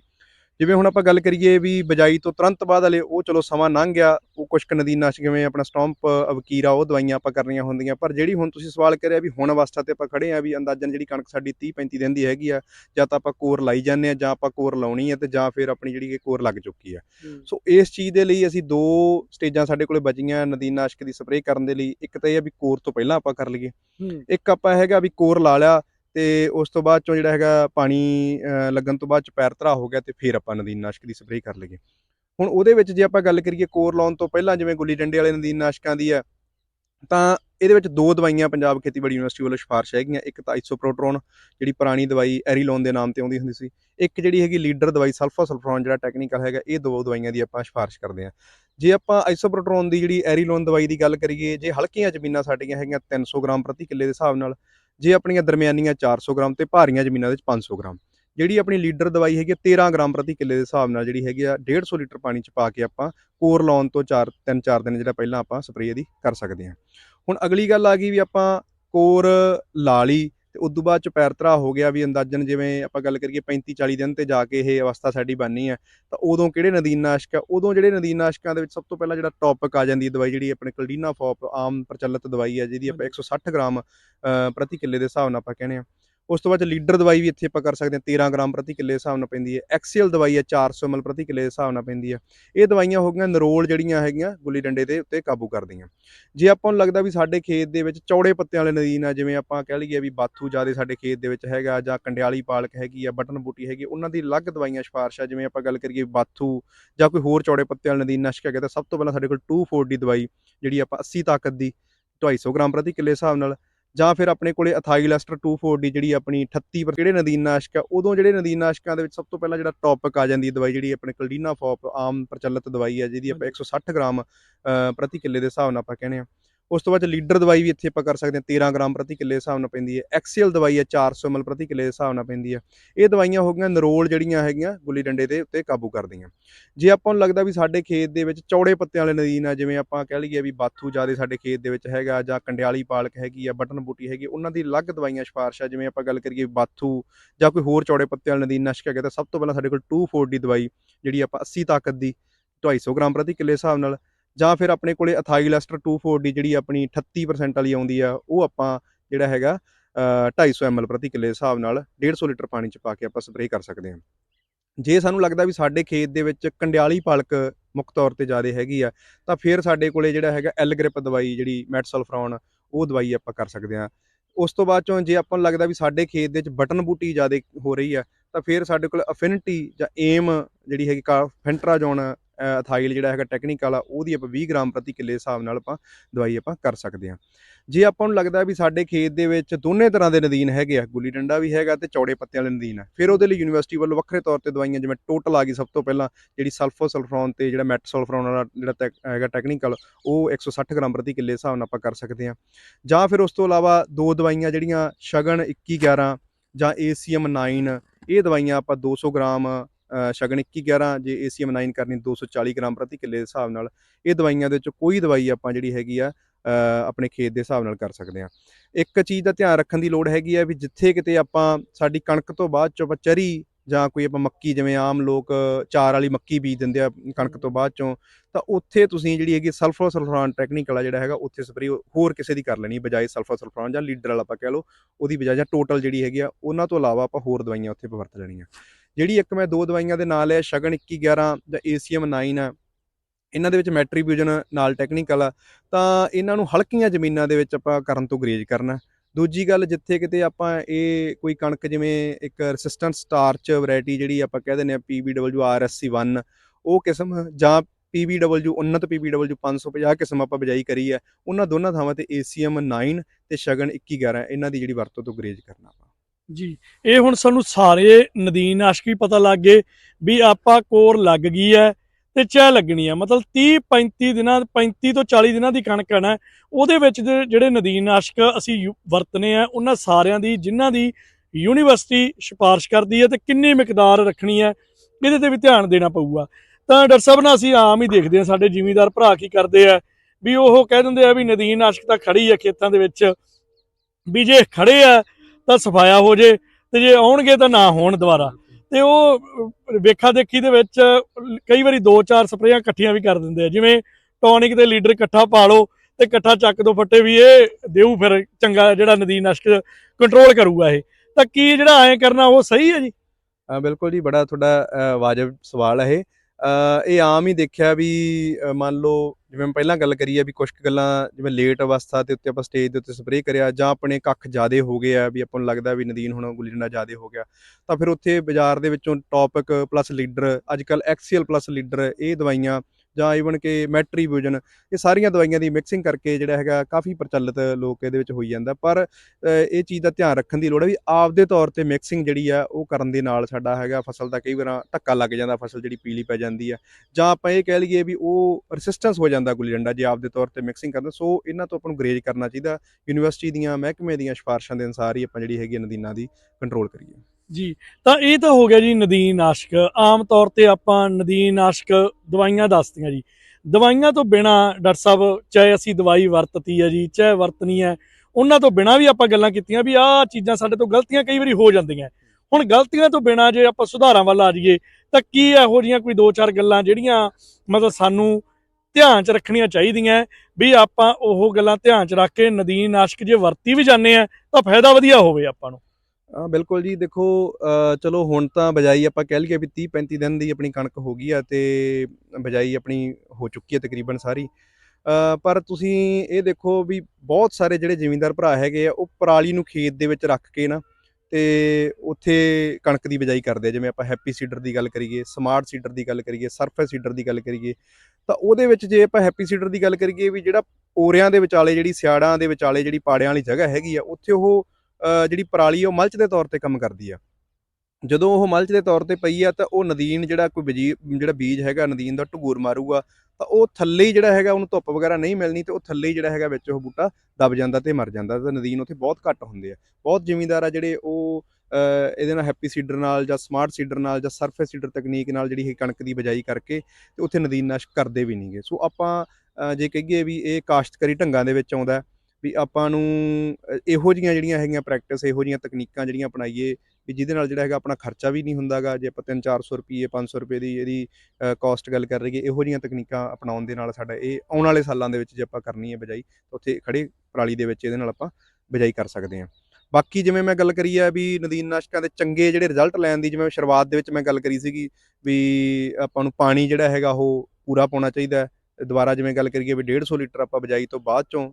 ਜਿਵੇਂ ਹੁਣ ਆਪਾਂ ਗੱਲ ਕਰੀਏ ਵੀ ਬਜਾਈ ਤੋਂ ਤੁਰੰਤ ਬਾਅਦ ਹਲੇ ਉਹ ਚਲੋ ਸਮਾਂ ਲੰਘ ਗਿਆ ਉਹ ਕੁਝ ਕੁ ਨਦੀਨਨਾਸ਼ਕ ਜਿਵੇਂ ਆਪਣਾ ਸਟੰਪ ਅਵਕੀਰਾ ਉਹ ਦਵਾਈਆਂ ਆਪਾਂ ਕਰਨੀਆਂ ਹੁੰਦੀਆਂ ਪਰ ਜਿਹੜੀ ਹੁਣ ਤੁਸੀਂ ਸਵਾਲ ਕਰਿਆ ਵੀ ਹੁਣ ਅਵਸਥਾ ਤੇ ਆਪਾਂ ਖੜੇ ਆ ਵੀ ਅੰਦਾਜ਼ਨ ਜਿਹੜੀ ਕਣਕ ਸਾਡੀ 30 35 ਦਿਨ ਦੀ ਹੈਗੀ ਆ ਜਾਂ ਤਾਂ ਆਪਾਂ ਕੋਰ ਲਾਈ ਜਾਂਦੇ ਆ ਜਾਂ ਆਪਾਂ ਕੋਰ ਲਾਉਣੀ ਹੈ ਤੇ ਜਾਂ ਫਿਰ ਆਪਣੀ ਜਿਹੜੀ ਇਹ ਕੋਰ ਲੱਗ ਚੁੱਕੀ ਆ ਸੋ ਇਸ ਚੀਜ਼ ਦੇ ਲਈ ਅਸੀਂ ਦੋ ਸਟੇਜਾਂ ਸਾਡੇ ਕੋਲੇ ਬਚੀਆਂ ਨਦੀਨਨਾਸ਼ਕ ਦੀ ਸਪਰੇਅ ਕਰਨ ਦੇ ਲਈ ਇੱਕ ਤਾਂ ਇਹ ਆ ਵੀ ਕੋਰ ਤੋਂ ਪਹਿਲਾਂ ਆਪਾਂ ਕਰ ਲਈਏ। ਇੱਕ ਆਪਾਂ ਹੈਗਾ ਵੀ ਕੋਰ ਲਾ ਲਿਆ ਤੇ ਉਸ ਤੋਂ ਬਾਅਦ ਚੋਂ ਜਿਹੜਾ ਹੈਗਾ ਪਾਣੀ ਲੱਗਣ ਤੋਂ ਬਾਅਦ ਚ ਪੈਰ ਧਰਾ ਹੋ ਗਿਆ ਤੇ ਫਿਰ ਆਪਾਂ ਨਦੀਨ ਨਾਸ਼ਕ ਦੀ ਸਪਰੇਅ ਕਰ ਲਈਏ। ਹੁਣ ਉਹਦੇ ਵਿੱਚ ਜੇ ਆਪਾਂ ਗੱਲ ਕਰੀਏ ਕੋਰ ਲਾਉਣ ਤੋਂ ਪਹਿਲਾਂ, ਜਿਵੇਂ ਗੁੱਲੀ ਡੰਡੇ ਵਾਲੇ ਨਦੀਨ ਨਾਸ਼ਕਾਂ ਦੀ ਹੈ ਤਾਂ ਇਹਦੇ ਵਿੱਚ ਦੋ ਦਵਾਈਆਂ ਪੰਜਾਬ ਖੇਤੀਬਾੜੀ ਯੂਨੀਵਰਸਿਟੀ ਵੱਲੋਂ ਸਿਫਾਰਿਸ਼ ਹੈਗੀਆਂ। ਇੱਕ ਤਾਂ ਆਈਸੋਪ੍ਰੋਟਰੋਨ ਜਿਹੜੀ ਪੁਰਾਣੀ ਦਵਾਈ ਐਰੀਲੋਨ ਦੇ ਨਾਮ ਤੇ ਆਉਂਦੀ ਹੁੰਦੀ ਸੀ। ਇੱਕ ਜਿਹੜੀ ਹੈਗੀ ਲੀਡਰ ਦਵਾਈ ਸਲਫਾ ਸਲਫਰੋਨ ਜਿਹੜਾ ਟੈਕਨੀਕਲ ਹੈਗਾ, ਇਹ ਦੋ ਦਵਾਈਆਂ ਦੀ ਆਪਾਂ ਸਿਫਾਰਿਸ਼ ਕਰਦੇ ਹਾਂ। ਜੇ ਆਪਾਂ ਆਈਸੋਪ੍ਰੋਟਰੋਨ ਦੀ ਜਿਹੜੀ ਐਰੀਲੋਨ ਦਵਾਈ ਦੀ ਗੱਲ ਕਰੀਏ, ਜੇ ਹਲਕੀਆਂ ਜ਼ਮੀਨਾਂ ਸਾਡੀਆਂ ਹੈਗੀਆਂ 300 ਗ੍ਰਾਮ ਪ੍ਰਤੀ ਕਿੱਲੇ ਦੇ ਹਿਸਾਬ ਨਾਲ ਜੇ ਆਪਣੀਆਂ ਦਰਮਿਆਨੀਆਂ 400 ਗ੍ਰਾਮ ਤੇ ਭਾਰੀਆਂ ਜ਼ਮੀਨਾਂ ਦੇ ਵਿੱਚ 500 ਗ੍ਰਾਮ। ਜਿਹੜੀ ਆਪਣੀ ਲੀਡਰ ਦਵਾਈ ਹੈਗੀ ਆ 13 ਗ੍ਰਾਮ ਪ੍ਰਤੀ ਕਿੱਲੇ ਦੇ ਹਿਸਾਬ ਨਾਲ ਜਿਹੜੀ ਹੈਗੀ ਆ 150 ਲੀਟਰ ਪਾਣੀ ਚ ਪਾ ਕੇ ਆਪਾਂ ਕੋਰ ਲਾਉਣ ਤੋਂ 4 3-4 ਦਿਨ ਜਿਹੜਾ ਪਹਿਲਾਂ ਆਪਾਂ ਸਪਰੇਅ ਦੀ ਕਰ ਸਕਦੇ ਹਾਂ। ਹੁਣ ਅਗਲੀ ਗੱਲ ਆ ਗਈ ਵੀ ਆਪਾਂ ਕੋਰ ਲਾ ਲਈ ਤੇ ਉਸ ਤੋਂ ਬਾਅਦ ਚ ਪੈਰ ਧਰਾ ਹੋ ਗਿਆ ਵੀ ਅੰਦਾਜ਼ਨ ਜਿਵੇਂ ਆਪਾਂ ਗੱਲ ਕਰੀਏ 35 40 ਦਿਨ ਤੇ ਜਾ ਕੇ ਇਹ ਅਵਸਥਾ ਸਾਡੀ ਬਣਨੀ ਹੈ ਤਾਂ ਉਦੋਂ ਕਿਹੜੇ ਨਦੀਨਨਾਸ਼ਕ ਆ? ਉਦੋਂ ਜਿਹੜੇ ਨਦੀਨਨਾਸ਼ਕਾਂ ਦੇ ਵਿੱਚ ਸਭ ਤੋਂ ਪਹਿਲਾਂ ਜਿਹੜਾ ਟੌਪਿਕ ਆ ਜਾਂਦੀ ਹੈ ਦਵਾਈ ਜਿਹੜੀ ਆਪਣੇ ਕਲਡੀਨਾ ਫੋਪ ਆਮ ਪ੍ਰਚਲਿਤ ਦਵਾਈ ਹੈ ਜਿਹਦੀ ਆਪਾਂ 160 ਗ੍ਰਾਮ ਪ੍ਰਤੀ ਕਿੱਲੇ ਦੇ ਹਿਸਾਬ ਨਾਲ ਆਪਾਂ ਕਹਿੰਦੇ ਆ ਉਸ ਤੋਂ ਬਾਅਦ ਲੀਡਰ ਦਵਾਈ ਵੀ ਇੱਥੇ ਆਪਾਂ ਕਰ ਸਕਦੇ ਹਾਂ 13 ਗ੍ਰਾਮ ਪ੍ਰਤੀ ਕਿੱਲੇ ਦੇ ਹਿਸਾਬ ਨਾਲ ਪੈਂਦੀ ਹੈ। ਐਕਸੀਅਲ ਦਵਾਈ ਹੈ 400 ml ਪ੍ਰਤੀ ਕਿੱਲੇ ਦੇ ਹਿਸਾਬ ਨਾਲ ਪੈਂਦੀ ਹੈ। ਇਹ ਦਵਾਈਆਂ ਹੋ ਗਈਆਂ, ਨਰੋਲ ਜਿਹੜੀਆਂ ਹੈਗੀਆਂ, ਗੁੱਲੀ ਡੰਡੇ ਦੇ ਉੱਤੇ ਕਾਬੂ ਕਰਦੀਆਂ। ਜੇ ਆਪਾਂ ਨੂੰ ਲੱਗਦਾ ਵੀ ਸਾਡੇ ਖੇਤ ਦੇ ਵਿੱਚ ਚੌੜੇ ਪੱਤਿਆਂ ਵਾਲੇ ਨਦੀਨ ਆ, ਜਿਵੇਂ ਆਪਾਂ ਕਹਿ ਲਈਏ ਵੀ ਬਾਥੂ ਜ਼ਿਆਦਾ ਸਾਡੇ ਖੇਤ ਦੇ ਵਿੱਚ ਹੈਗਾ, ਜਾਂ ਕੰਡਿਆਲੀ ਪਾਲਕ ਹੈਗੀ ਆ, ਬਟਨ ਬੂਟੀ ਹੈਗੀ, ਉਹਨਾਂ ਦੀ ਅਲੱਗ ਦਵਾਈਆਂ ਸਿਫਾਰਿਸ਼ ਆ, ਜਿਵੇਂ ਆਪਾਂ ਗੱਲ ਕਰੀਏ ਬਾਥੂ ਜਾਂ ਕੋਈ ਹੋਰ ਚੌੜੇ ਪੱਤਿਆਂ ਵਾਲੇ ਨਦੀਨ ਨਸ਼ਕ ਹੈਗਾ, ਤਾਂ ਸਭ ਤੋਂ ਪਹਿਲਾਂ ਸਾਡੇ ਕੋਲ 240 ਦਵਾਈ, ਜਿਹੜੀ ਆਪਾਂ 80 ਤਾਕਤ ਦੀ 250 ਗ੍ਰਾਮ ਪ੍ਰਤੀ ਕਿੱਲੇ ਹਿਸਾਬ ਨਾਲ ਜਾਂ ਫਿਰ ਆਪਣੇ ਕੋਲੇ ਅਥਾਈਲ ਐਸਟਰ 240 ਜਿਹੜੀ ਆਪਣੀ 38 ਪਰ ਜਿਹੜੇ ਨਦੀਨ ਨਾਸ਼ਕ ਆ ਉਦੋਂ ਜਿਹੜੇ ਨਦੀਨ ਨਾਸ਼ਕਾਂ ਦੇ ਵਿੱਚ ਸਭ ਤੋਂ ਪਹਿਲਾਂ ਜਿਹੜਾ ਟੌਪਿਕ ਆ ਜਾਂਦੀ ਹੈ ਦਵਾਈ ਜਿਹੜੀ ਆਪਣੇ ਕਲਡੀਨਾ ਫੋਪ ਆਮ ਪ੍ਰਚਲਿਤ ਦਵਾਈ ਹੈ ਜਿਹਦੀ ਆਪਾਂ 160 ਗ੍ਰਾਮ ਪ੍ਰਤੀ ਕਿੱਲੇ ਦੇ ਹਿਸਾਬ ਨਾਲ ਆਪਾਂ ਕਹਿੰਦੇ ਆ ਉਸ ਤੋਂ ਬਾਅਦ ਲੀਡਰ ਦਵਾਈ ਵੀ ਇੱਥੇ ਆਪਾਂ ਕਰ ਸਕਦੇ ਹਾਂ 13 ਗ੍ਰਾਮ ਪ੍ਰਤੀ ਕਿੱਲੇ ਦੇ ਹਿਸਾਬ ਨਾਲ ਪੈਂਦੀ ਹੈ, ਐਕਸੀਅਲ ਦਵਾਈ ਹੈ 400 ml ਪ੍ਰਤੀ ਕਿੱਲੇ ਦੇ ਹਿਸਾਬ ਨਾਲ ਪੈਂਦੀ ਹੈ। ਇਹ ਦਵਾਈਆਂ ਹੋ ਗਈਆਂ ਨਰੋਲ ਜਿਹੜੀਆਂ ਹੈਗੀਆਂ ਗੁੱਲੀ ਡੰਡੇ ਦੇ ਉੱਤੇ ਕਾਬੂ ਕਰਦੀਆਂ। ਜੇ ਆਪਾਂ ਨੂੰ ਲੱਗਦਾ ਵੀ ਸਾਡੇ ਖੇਤ ਦੇ ਵਿੱਚ ਚੌੜੇ ਪੱਤਿਆਂ ਵਾਲੇ ਨਦੀਨ ਆ, ਜਿਵੇਂ ਆਪਾਂ ਕਹਿ ਲਈਏ ਵੀ ਬਾਥੂ ਜ਼ਿਆਦਾ ਸਾਡੇ ਖੇਤ ਦੇ ਵਿੱਚ ਹੈਗਾ ਜਾਂ ਕੰਡਿਆਲੀ ਪਾਲਕ ਹੈਗੀ ਆ, ਬਟਨ ਬੂਟੀ ਹੈਗੀ, ਉਹਨਾਂ ਦੀ ਅਲੱਗ ਦਵਾਈਆਂ ਸਿਫਾਰਿਸ਼ ਆ, ਜਿਵੇਂ ਆਪਾਂ ਗੱਲ ਕਰੀਏ ਬਾਥੂ ਜਾਂ ਕੋਈ ਹੋਰ ਚੌੜੇ ਪੱਤਿਆਂ ਵਾਲੇ ਨਦੀਨ ਨਸ਼ਕ ਹੈਗਾ, ਤਾਂ ਸਭ ਤੋਂ ਪਹਿਲਾਂ ਸਾਡੇ ਕੋਲ 240 ਦਵਾਈ ਜਿਹੜੀ ਆਪਾਂ 80 ਤਾਕਤ ਦੀ 250 ਗ੍ਰਾਮ ਪ੍ਰਤੀ ਕਿੱਲੇ ਹਿਸਾਬ ਨਾਲ ਜਾਂ ਫਿਰ ਆਪਣੇ ਕੋਲੇ ਅਥਾਈਲ ਐਸਟਰ 240 ਜਿਹੜੀ ਆਪਣੀ 38% ਵਾਲੀ ਆਉਂਦੀ ਆ ਉਹ ਆਪਾਂ ਜਿਹੜਾ ਹੈਗਾ ਅ, 250 ml ਪ੍ਰਤੀ ਕਿੱਲੇ ਦੇ ਹਿਸਾਬ ਨਾਲ 150 ਲੀਟਰ ਪਾਣੀ ਚ ਪਾ ਕੇ ਆਪਾਂ ਸਪਰੇਅ ਕਰ ਸਕਦੇ ਹਾਂ। ਜੇ ਸਾਨੂੰ ਲੱਗਦਾ ਵੀ ਸਾਡੇ ਖੇਤ ਦੇ ਵਿੱਚ ਕੰਡਿਆਲੀ ਪਾਲਕ ਮੁੱਖ ਤੌਰ ਤੇ ਜ਼ਿਆਦਾ ਹੈਗੀ ਆ ਤਾਂ ਫਿਰ ਸਾਡੇ ਕੋਲੇ ਜਿਹੜਾ ਹੈਗਾ ਐਲ ਗ੍ਰਿਪ ਦਵਾਈ ਜਿਹੜੀ ਮੈਟਸਲਫਰੋਨ ਉਹ ਦਵਾਈ ਆਪਾਂ ਕਰ ਸਕਦੇ ਹਾਂ। ਉਸ ਤੋਂ ਬਾਅਦ ਚੋਂ ਜੇ ਆਪਾਂ ਨੂੰ ਲੱਗਦਾ ਵੀ ਸਾਡੇ ਖੇਤ ਦੇ ਵਿੱਚ ਬਟਨ ਬੂਟੀ ਜ਼ਿਆਦਾ ਹੋ ਰਹੀ ਆ ਤਾਂ ਫਿਰ ਸਾਡੇ ਕੋਲ ਅਫਿਨਿਟੀ ਜਾਂ ਏਮ ਜਿਹੜੀ ਹੈਗੀ ਕਾ ਫੈਂਟਰਾਜੋਨ ਅਥਾਈਲ ਜਿਹੜਾ ਹੈਗਾ ਟੈਕਨੀਕਲ ਆ ਉਹਦੀ ਆਪਾਂ 20 ਗ੍ਰਾਮ ਪ੍ਰਤੀ ਕਿੱਲੇ ਹਿਸਾਬ ਨਾਲ ਆਪਾਂ ਦਵਾਈ ਆਪਾਂ ਕਰ ਸਕਦੇ ਹਾਂ। ਜੇ ਆਪਾਂ ਨੂੰ ਲੱਗਦਾ ਵੀ ਸਾਡੇ ਖੇਤ ਦੇ ਵਿੱਚ ਦੋਨੇ ਤਰ੍ਹਾਂ ਦੇ ਨਦੀਨ ਹੈਗੇ ਆ, ਗੁੱਲੀ ਡੰਡਾ ਵੀ ਹੈਗਾ ਤੇ ਚੌੜੇ ਪੱਤਿਆਂ ਵਾਲੇ ਨਦੀਨ ਆ, ਫਿਰ ਉਹਦੇ ਲਈ ਯੂਨੀਵਰਸਿਟੀ ਵੱਲੋਂ ਵੱਖਰੇ ਤੌਰ ਤੇ ਦਵਾਈਆਂ ਜਿਵੇਂ ਟੋਟਲ ਆ ਗਈ ਸਭ ਤੋਂ ਪਹਿਲਾਂ, ਜਿਹੜੀ ਸਲਫੋਸਲਫਰੋਨ ਤੇ ਜਿਹੜਾ ਮੈਟਸਲਫਰੋਨ ਵਾਲਾ ਜਿਹੜਾ ਟੈਕ- ਹੈਗਾ ਟੈਕਨੀਕਲ ਉਹ 160 ਗ੍ਰਾਮ ਪ੍ਰਤੀ ਕਿੱਲੇ ਹਿਸਾਬ ਨਾਲ ਆਪਾਂ ਕਰ ਸਕਦੇ ਹਾਂ। ਜਾਂ ਫਿਰ ਉਸ ਤੋਂ ਇਲਾਵਾ ਦੋ ਦਵਾਈਆਂ ਜਿਹੜੀਆਂ ਸ਼ਗਨ 21 11 ਜਾਂ ACM 9 ਇਹ ਦਵਾਈਆਂ ਆਪਾਂ 200 ਗ੍ਰਾਮ ਸ਼ਗਨ 21 11 ਜੇ ACM 9 ਕਰਨੀ 240 ਗ੍ਰਾਮ ਪ੍ਰਤੀ ਕਿੱਲੇ ਦੇ ਹਿਸਾਬ ਨਾਲ, ਇਹ ਦਵਾਈਆਂ ਦੇ ਵਿੱਚ ਕੋਈ ਦਵਾਈ ਆਪਾਂ ਜਿਹੜੀ ਹੈਗੀ ਆ ਆਪਣੇ ਖੇਤ ਦੇ ਹਿਸਾਬ ਨਾਲ ਕਰ ਸਕਦੇ ਹਾਂ। ਇੱਕ ਚੀਜ਼ ਦਾ ਧਿਆਨ ਰੱਖਣ ਦੀ ਲੋੜ ਹੈਗੀ ਆ ਵੀ ਜਿੱਥੇ ਕਿਤੇ ਆਪਾਂ ਸਾਡੀ ਕਣਕ ਤੋਂ ਬਾਅਦ ਚੋਂ ਆਪਾਂ ਚਰੀ ਜਾਂ ਕੋਈ ਆਪਾਂ ਮੱਕੀ, ਜਿਵੇਂ ਆਮ ਲੋਕ ਚਾਰ ਵਾਲੀ ਮੱਕੀ ਬੀਜ ਦਿੰਦੇ ਆ ਕਣਕ ਤੋਂ ਬਾਅਦ ਚੋਂ, ਤਾਂ ਉੱਥੇ ਤੁਸੀਂ ਜਿਹੜੀ ਹੈਗੀ ਸਲਫਰ ਸਲਫਰਾਨ ਟੈਕਨੀਕਲ ਆ ਜਿਹੜਾ ਹੈਗਾ, ਉੱਥੇ ਸਪਰੇ ਹੋਰ ਕਿਸੇ ਦੀ ਕਰ ਲੈਣੀ ਬਜਾਏ ਸਲਫਰ ਸਲਫਰਾਨ ਜਾਂ ਲੀਡਰ ਵਾਲਾ ਆਪਾਂ ਕਹਿ ਲਓ, ਉਹਦੀ ਬਜਾਏ ਜਾਂ ਟੋਟਲ ਜਿਹੜੀ ਹੈਗੀ ਆ, ਉਹਨਾਂ ਤੋਂ ਇਲਾਵਾ ਆਪਾਂ ਹੋਰ ਦਵਾਈਆਂ ਉੱਥੇ ਵਰਤ ਲੈਣੀਆਂ। ਜਿਹੜੀ ਇੱਕ ਮੈਂ ਦੋ ਦਵਾਈਆਂ ਦੇ ਨਾਲ ਹੈ ਸ਼ਗਨ 21 11 ਜਾਂ ACM 9 ਆ। ਇਹਨਾਂ ਦੇ ਵਿੱਚ ਮੈਟਰੀਬਿਊਜਨ ਨਾਲ ਟੈਕਨੀਕਲ ਆ। ਤਾਂ ਇਹਨਾਂ ਨੂੰ ਹਲਕੀਆਂ ਜ਼ਮੀਨਾਂ ਦੇ ਵਿੱਚ ਆਪਾਂ ਕਰਨ ਤੋਂ ਗਰੇਜ ਕਰਨਾ। ਦੂਜੀ ਗੱਲ, ਜਿੱਥੇ ਕਿਤੇ ਆਪਾਂ ਇਹ ਕੋਈ ਕਣਕ ਜਿਵੇਂ ਇੱਕ ਰੈਸਿਸਟੈਂਟ ਸਟਾਰਚ ਵੈਰਾਈਟੀ ਜਿਹੜੀ ਆਪਾਂ ਕਹਿ ਦਿੰਦੇ ਆ PBW RSC1 ਉਹ ਕਿਸਮ ਜਾਂ PBW ਉન્નਤ PBW 550 ਕਿਸਮ ਆਪਾਂ ਬਜਾਈ ਕਰੀ ਹੈ ਉਹਨਾਂ ਦੋਨਾਂ ਥਾਵਾਂ ਤੇ ACM 9 ਤੇ ਸ਼ਗਨ 21 11 ਇਹਨਾਂ ਦੀ ਜਿਹੜੀ ਵਰਤੋਂ ਤੋਂ ਗਰੇਜ ਕਰਨਾ। ਜੀ, ਇਹ ਹੁਣ ਸਾਨੂੰ ਸਾਰੇ ਨਦੀਨ ਆਸ਼ਕੀ ਪਤਾ ਲੱਗ ਗਏ ਵੀ ਆਪਾਂ ਕੋਰ ਲੱਗ ਗਈ ਹੈ ਤੇ ਚਹਿ ਲੱਗਣੀ ਹੈ। ਮਤਲਬ 30 35 ਦਿਨਾਂ 35 ਤੋਂ 40 ਦਿਨਾਂ ਦੀ ਕਣਕ ਹੈ ਨਾ, ਉਹਦੇ ਵਿੱਚ ਜਿਹੜੇ ਨਦੀਨ ਆਸ਼ਕ ਅਸੀਂ ਯੂ- ਵਰਤਨੇ ਆ, ਉਹਨਾਂ ਸਾਰਿਆਂ ਦੀ, ਜਿਨ੍ਹਾਂ ਦੀ ਯੂਨੀਵਰਸਿਟੀ ਸਿਫਾਰਿਸ਼ ਕਰਦੀ ਹੈ ਤੇ ਕਿੰਨੀ ਮਿਕਦਾਰ ਰੱਖਣੀ ਹੈ, ਇਹਦੇ ਤੇ ਵੀ ਧਿਆਨ ਦੇਣਾ ਪਊਗਾ। ਤਾਂ ਡਾਕਟਰ ਸਾਹਿਬ ਨਾਲ ਅਸੀਂ ਆਮ ਹੀ ਦੇਖਦੇ ਹਾਂ, ਸਾਡੇ ਜ਼ਿਮੀਂਦਾਰ ਭਰਾ ਕੀ ਕਰਦੇ ਆ, ਵੀ ਉਹ ਕਹਿ ਦਿੰਦੇ ਆ ਵੀ ਨਦੀਨ ਆਸ਼ਕ ਤਾਂ ਖੜੀ ਆ ਖੇਤਾਂ ਦੇ ਵਿੱਚ, ਵੀ ਜੇ ਖੜੇ ਆ ਤਾਂ ਸਫਾਇਆ ਹੋ ਜੇ ਤੇ ਜੇ ਆਉਣਗੇ ਤਾਂ ਨਾ ਹੋਣ ਦੁਬਾਰਾ। ਤੇ ਉਹ ਵੇਖਾ ਦੇਖੀ ਦੇ ਵਿੱਚ ਕਈ ਵਾਰੀ ਦੋ ਚਾਰ ਸਪਰੇਆਂ ਇਕੱਠੀਆਂ ਵੀ ਕਰ ਦਿੰਦੇ ਆ। ਜਿਵੇਂ ਟੌਨਿਕ ਤੇ ਲੀਡਰ ਇਕੱਠਾ ਪਾ ਲਓ ਤੇ ਇਕੱਠਾ ਚੱਕ ਦੋ ਫੱਟੇ ਵੀ ਇਹ ਦੇਊ ਫਿਰ ਚੰਗਾ ਜਿਹੜਾ ਨਦੀ ਨਸ਼ਕ ਕੰਟਰੋਲ ਕਰੂਗਾ ਇਹ। ਤਾਂ ਕੀ ਜਿਹੜਾ ਐਂ ਕਰਨਾ ਉਹ ਸਹੀ ਹੈ ਜੀ? ਬਿਲਕੁਲ ਜੀ, ਬੜਾ ਤੁਹਾਡਾ ਵਾਜਬ ਸਵਾਲ ਹੈ ਇਹ ਆਮ ਹੀ ਦੇਖਿਆ ਵੀ ਮੰਨ ਲਓ, ਜਿਵੇਂ ਪਹਿਲਾਂ ਗੱਲ ਕਰੀ ਆ ਵੀ ਕੁਝ ਕੁ ਗੱਲਾਂ ਜਿਵੇਂ ਲੇਟ ਅਵਸਥਾ ਤੇ ਉੱਤੇ ਆਪਾਂ ਸਟੇਜ ਦੇ ਉੱਤੇ ਸਪਰੇਅ ਕਰਿਆ ਜਾਂ ਆਪਣੇ ਕੱਖ ਜ਼ਿਆਦੇ ਹੋ ਗਏ ਆ ਵੀ ਆਪਾਂ ਨੂੰ ਲੱਗਦਾ ਵੀ ਨਦੀਨ ਹੁਣ ਗੁੱਲੀ ਡੰਡਾ ਜ਼ਿਆਦੇ ਹੋ ਗਿਆ, ਤਾਂ ਫਿਰ ਉੱਥੇ ਬਾਜ਼ਾਰ ਦੇ ਵਿੱਚੋਂ ਟੌਪਿਕ ਪਲੱਸ ਲੀਡਰ ਅੱਜ ਕੱਲ ਐਕਸੀਅਲ ਪਲੱਸ ਲੀਡਰ ਇਹ ਦਵਾਈਆਂ ਜਾਂ ਈਵਨ ਕਿ ਮੈਟਰੀਬਿਊਜਨ ਇਹ ਸਾਰੀਆਂ ਦਵਾਈਆਂ ਦੀ ਮਿਕਸਿੰਗ ਕਰਕੇ ਜਿਹੜਾ ਹੈਗਾ ਕਾਫੀ ਪ੍ਰਚਲਿਤ ਲੋਕ ਇਹਦੇ ਵਿੱਚ ਹੋਈ ਜਾਂਦਾ। ਪਰ ਇਹ ਚੀਜ਼ ਦਾ ਧਿਆਨ ਰੱਖਣ ਦੀ ਲੋੜ ਹੈ ਵੀ ਆਪਦੇ ਤੌਰ ਤੇ ਮਿਕਸਿੰਗ ਜਿਹੜੀ ਆ, ਉਹ ਕਰਨ ਦੇ ਨਾਲ ਸਾਡਾ ਹੈਗਾ ਫਸਲ ਦਾ ਕਈ ਵਾਰ ਧੱਕਾ ਲੱਗ ਜਾਂਦਾ, ਫਸਲ ਜਿਹੜੀ ਪੀਲੀ ਪੈ ਜਾਂਦੀ ਆ। ਜਾਂ ਆਪਾਂ ਇਹ ਕਹਿ ਲਈਏ ਵੀ ਉਹ ਰੈਸਿਸਟੈਂਸ ਹੋ ਜਾਂਦਾ ਗੁੱਲੀ ਡੰਡਾ ਜੇ ਆਪਦੇ ਤੌਰ ਤੇ ਮਿਕਸਿੰਗ ਕਰਦੇ, ਸੋ ਇਹਨਾਂ ਤੋਂ ਆਪਾਂ ਨੂੰ ਗਰੇਜ ਕਰਨਾ ਚਾਹੀਦਾ। ਯੂਨੀਵਰਸਿਟੀ ਦੀਆਂ ਮਹਿਕਮੇ ਦੀਆਂ ਸਿਫਾਰਸ਼ਾਂ ਦੇ ਅਨੁਸਾਰ ਹੀ ਆਪਾਂ ਜਿਹੜੀ ਹੈਗੀ ਨਦੀਨਾਂ ਦੀ ਕੰਟਰੋਲ ਕਰੀਏ। ਜੀ, ਤਾਂ ਇਹ ਤਾਂ ਹੋ ਗਿਆ ਜੀ ਨਦੀਨ ਨਾਸ਼ਕ। ਆਮ ਤੌਰ ਤੇ ਆਪਾਂ ਨਦੀਨ ਨਾਸ਼ਕ ਦਵਾਈਆਂ ਦੱਸਦੀਆਂ ਜੀ। ਦਵਾਈਆਂ ਤੋਂ ਬਿਨਾ ਡਾਕਟਰ ਸਾਹਿਬ, ਚਾਹੇ ਅਸੀਂ ਦਵਾਈ ਵਰਤਤੀ ਹੈ ਜੀ, ਚਾਹੇ ਵਰਤਨੀ ਹੈ, ਉਹਨਾਂ ਤੋਂ ਬਿਨਾ ਵੀ ਆਪਾਂ ਗੱਲਾਂ ਕੀਤੀਆਂ ਵੀ ਆਹ ਚੀਜ਼ਾਂ ਸਾਡੇ ਤੋਂ ਗਲਤੀਆਂ ਕਈ ਵਾਰੀ ਹੋ ਜਾਂਦੀਆਂ। ਹੁਣ ਗਲਤੀਆਂ ਤੋਂ ਬਿਨਾ ਜੇ ਆਪਾਂ ਸੁਧਾਰਾਂ ਵੱਲ ਆ ਜਾਈਏ, ਤਾਂ ਕੀ ਇਹੋ ਜਿਹੀਆਂ ਕੋਈ ਦੋ ਚਾਰ ਗੱਲਾਂ ਜਿਹੜੀਆਂ ਮਤਲਬ ਸਾਨੂੰ ਧਿਆਨ 'ਚ ਰੱਖਣੀਆਂ ਚਾਹੀਦੀਆਂ ਵੀ ਆਪਾਂ ਉਹ ਗੱਲਾਂ ਧਿਆਨ 'ਚ ਰੱਖ ਕੇ ਨਦੀਨ ਨਾਸ਼ਕ ਜੇ ਵਰਤੀ ਵੀ ਜਾਂਦੇ ਆ ਤਾਂ ਫਾਇਦਾ ਵਧੀਆ ਹੋਵੇ ਆਪਾਂ ਨੂੰ। ਹਾਂ ਬਿਲਕੁਲ ਜੀ ਦੇਖੋ ਅ, ਚਲੋ ਹੁਣ ਤਾਂ ਬਜਾਈ ਆਪਾਂ ਕਹਿ ਲਈਏ ਵੀ 30 35 ਦਿਨ ਦੀ ਆਪਣੀ ਕਣਕ ਹੋ ਗਈ ਆ ਤੇ ਬਜਾਈ ਆਪਣੀ ਹੋ ਚੁੱਕੀ ਹੈ ਤਕਰੀਬਨ ਸਾਰੀ। ਅ, ਪਰ ਤੁਸੀਂ ਇਹ ਦੇਖੋ ਵੀ ਬਹੁਤ ਸਾਰੇ ਜਿਹੜੇ ਜ਼ਿਮੀਂਦਾਰ ਭਰਾ ਹੈਗੇ ਆ ਉਹ ਪਰਾਲੀ ਨੂੰ ਖੇਤ ਦੇ ਵਿੱਚ ਰੱਖ ਕੇ ਨਾ ਤੇ ਉੱਥੇ ਕਣਕ ਦੀ ਬਜਾਈ ਕਰਦੇ ਆ ਜਿਵੇਂ ਆਪਾਂ ਹੈਪੀ ਸੀਡਰ ਦੀ ਗੱਲ ਕਰੀਏ ਸਮਾਰਟ ਸੀਡਰ ਦੀ ਗੱਲ ਕਰੀਏ ਸਰਫੇਸ ਸੀਡਰ ਦੀ ਗੱਲ ਕਰੀਏ ਤਾਂ ਉਹਦੇ ਵਿੱਚ ਜੇ ਆਪਾਂ ਹੈਪੀ ਸੀਡਰ ਦੀ ਗੱਲ ਕਰੀਏ ਵੀ ਜਿਹੜਾ ਓਰਿਆਂ ਦੇ ਵਿਚਾਲੇ ਜਿਹੜੀ ਸਿਆੜਾਂ ਦੇ ਵਿਚਾਲੇ ਜਿਹੜੀ ਪਾੜਿਆਂ ਵਾਲੀ ਜਗ੍ਹਾ ਹੈਗੀ ਆ ਉੱਥੇ ਉਹ ਜਿਹੜੀ ਪਰਾਲੀ ਆ, ਉਹ ਮਲਚ ਦੇ ਤੌਰ ਤੇ ਕੰਮ ਕਰਦੀ ਆ। ਜਦੋਂ ਉਹ ਮਲਚ ਦੇ ਤੌਰ ਤੇ ਪਈ ਆ, ਤਾਂ ਉਹ ਨਦੀਨ ਜਿਹੜਾ ਕੋਈ ਬਜੀ, ਜਿਹੜਾ ਬੀਜ ਹੈਗਾ ਨਦੀਨ ਦਾ, ਢਗੂਰ ਮਾਰੂਗਾ। ਤਾਂ ਉਹ ਥੱਲੇ ਹੀ ਜਿਹੜਾ ਹੈਗਾ, ਉਹਨੂੰ ਧੁੱਪ ਵਗੈਰਾ ਨਹੀਂ ਮਿਲਣੀ, ਤੇ ਉਹ ਥੱਲੇ ਹੀ ਜਿਹੜਾ ਹੈਗਾ ਵਿੱਚ ਉਹ ਬੂਟਾ ਦਬ ਜਾਂਦਾ ਤੇ ਮਰ ਜਾਂਦਾ। ਤੇ ਨਦੀਨ ਉੱਥੇ ਬਹੁਤ ਘੱਟ ਹੁੰਦੇ ਆ। ਬਹੁਤ ਜ਼ਿਮੀਂਦਾਰ ਆ ਜਿਹੜੇ ਉਹ ਇਹਦੇ ਨਾਲ ਹੈਪੀ ਸੀਡਰ ਨਾਲ ਜਾਂ ਸਮਾਰਟ ਸੀਡਰ ਨਾਲ ਜਾਂ ਸਰਫੇਸ ਸੀਡਰ ਤਕਨੀਕ ਨਾਲ ਜਿਹੜੀ ਇਹ ਕਣਕ ਦੀ ਬਜਾਈ ਕਰਕੇ ਤੇ ਉੱਥੇ ਨਦੀਨ ਨਦੀਨਨਾਸ਼ਕ ਕਰਦੇ ਵੀ ਨਹੀਂਗੇ ਸੋ ਆਪਾਂ ਜੇ ਕਹੀਏ ਵੀ ਇਹ ਕਾਸ਼ਤਕਾਰੀ ਢੰਗਾਂ ਦੇ ਵਿੱਚ ਆਉਂਦਾ ਵੀ ਆਪਾਂ ਨੂੰ ਇਹੋ ਜੀਆਂ ਜਿਹੜੀਆਂ ਹੈਗੀਆਂ ਪ੍ਰੈਕਟਿਸ ਇਹੋ ਜੀਆਂ ਤਕਨੀਕਾਂ ਜਿਹੜੀਆਂ ਅਪਣਾਈਏ ਵੀ ਜਿਹਦੇ ਨਾਲ ਜਿਹੜਾ ਹੈਗਾ ਆਪਣਾ ਖਰਚਾ ਵੀ ਨਹੀਂ ਹੁੰਦਾਗਾ, ਜੇ ਆਪਾਂ 3-400 ਰੁਪਏ 500 ਰੁਪਏ ਦੀ ਇਹਦੀ ਕਾਸਟ ਗੱਲ ਕਰ ਰਹੀਏ ਇਹੋ ਜੀਆਂ ਤਕਨੀਕਾਂ ਅਪਣਾਉਣ ਦੇ ਨਾਲ ਸਾਡਾ ਇਹ ਆਉਣ ਵਾਲੇ ਸਾਲਾਂ ਦੇ ਵਿੱਚ ਜੇ ਆਪਾਂ ਕਰਨੀ ਹੈ ਬਜਾਈ, ਤਾਂ ਉੱਥੇ ਖੜੇ ਪਰਾਲੀ ਦੇ ਵਿੱਚ ਇਹਦੇ ਨਾਲ ਆਪਾਂ ਬਜਾਈ ਕਰ ਸਕਦੇ ਹਾਂ। ਬਾਕੀ ਜਿਵੇਂ ਮੈਂ ਗੱਲ ਕਰੀ ਆ ਵੀ ਨਦੀਨਨਾਸ਼ਕਾਂ ਦੇ ਚੰਗੇ ਜਿਹੜੇ ਰਿਜ਼ਲਟ ਲੈਣ ਦੀ, ਜਿਵੇਂ ਸ਼ੁਰੂਆਤ ਦੇ ਵਿੱਚ ਮੈਂ ਗੱਲ ਕਰੀ ਸੀਗੀ ਵੀ ਆਪਾਂ ਨੂੰ ਪਾਣੀ ਜਿਹੜਾ ਹੈਗਾ ਉਹ ਪੂਰਾ ਪਾਉਣਾ ਚਾਹੀਦਾ ਦੁਬਾਰਾ ਜਿਵੇਂ ਗੱਲ ਕਰੀਏ ਵੀ 150 ਲੀਟਰ ਆਪਾਂ ਬਜਾਈ ਤੋਂ ਬਾਅਦ ਚੋਂ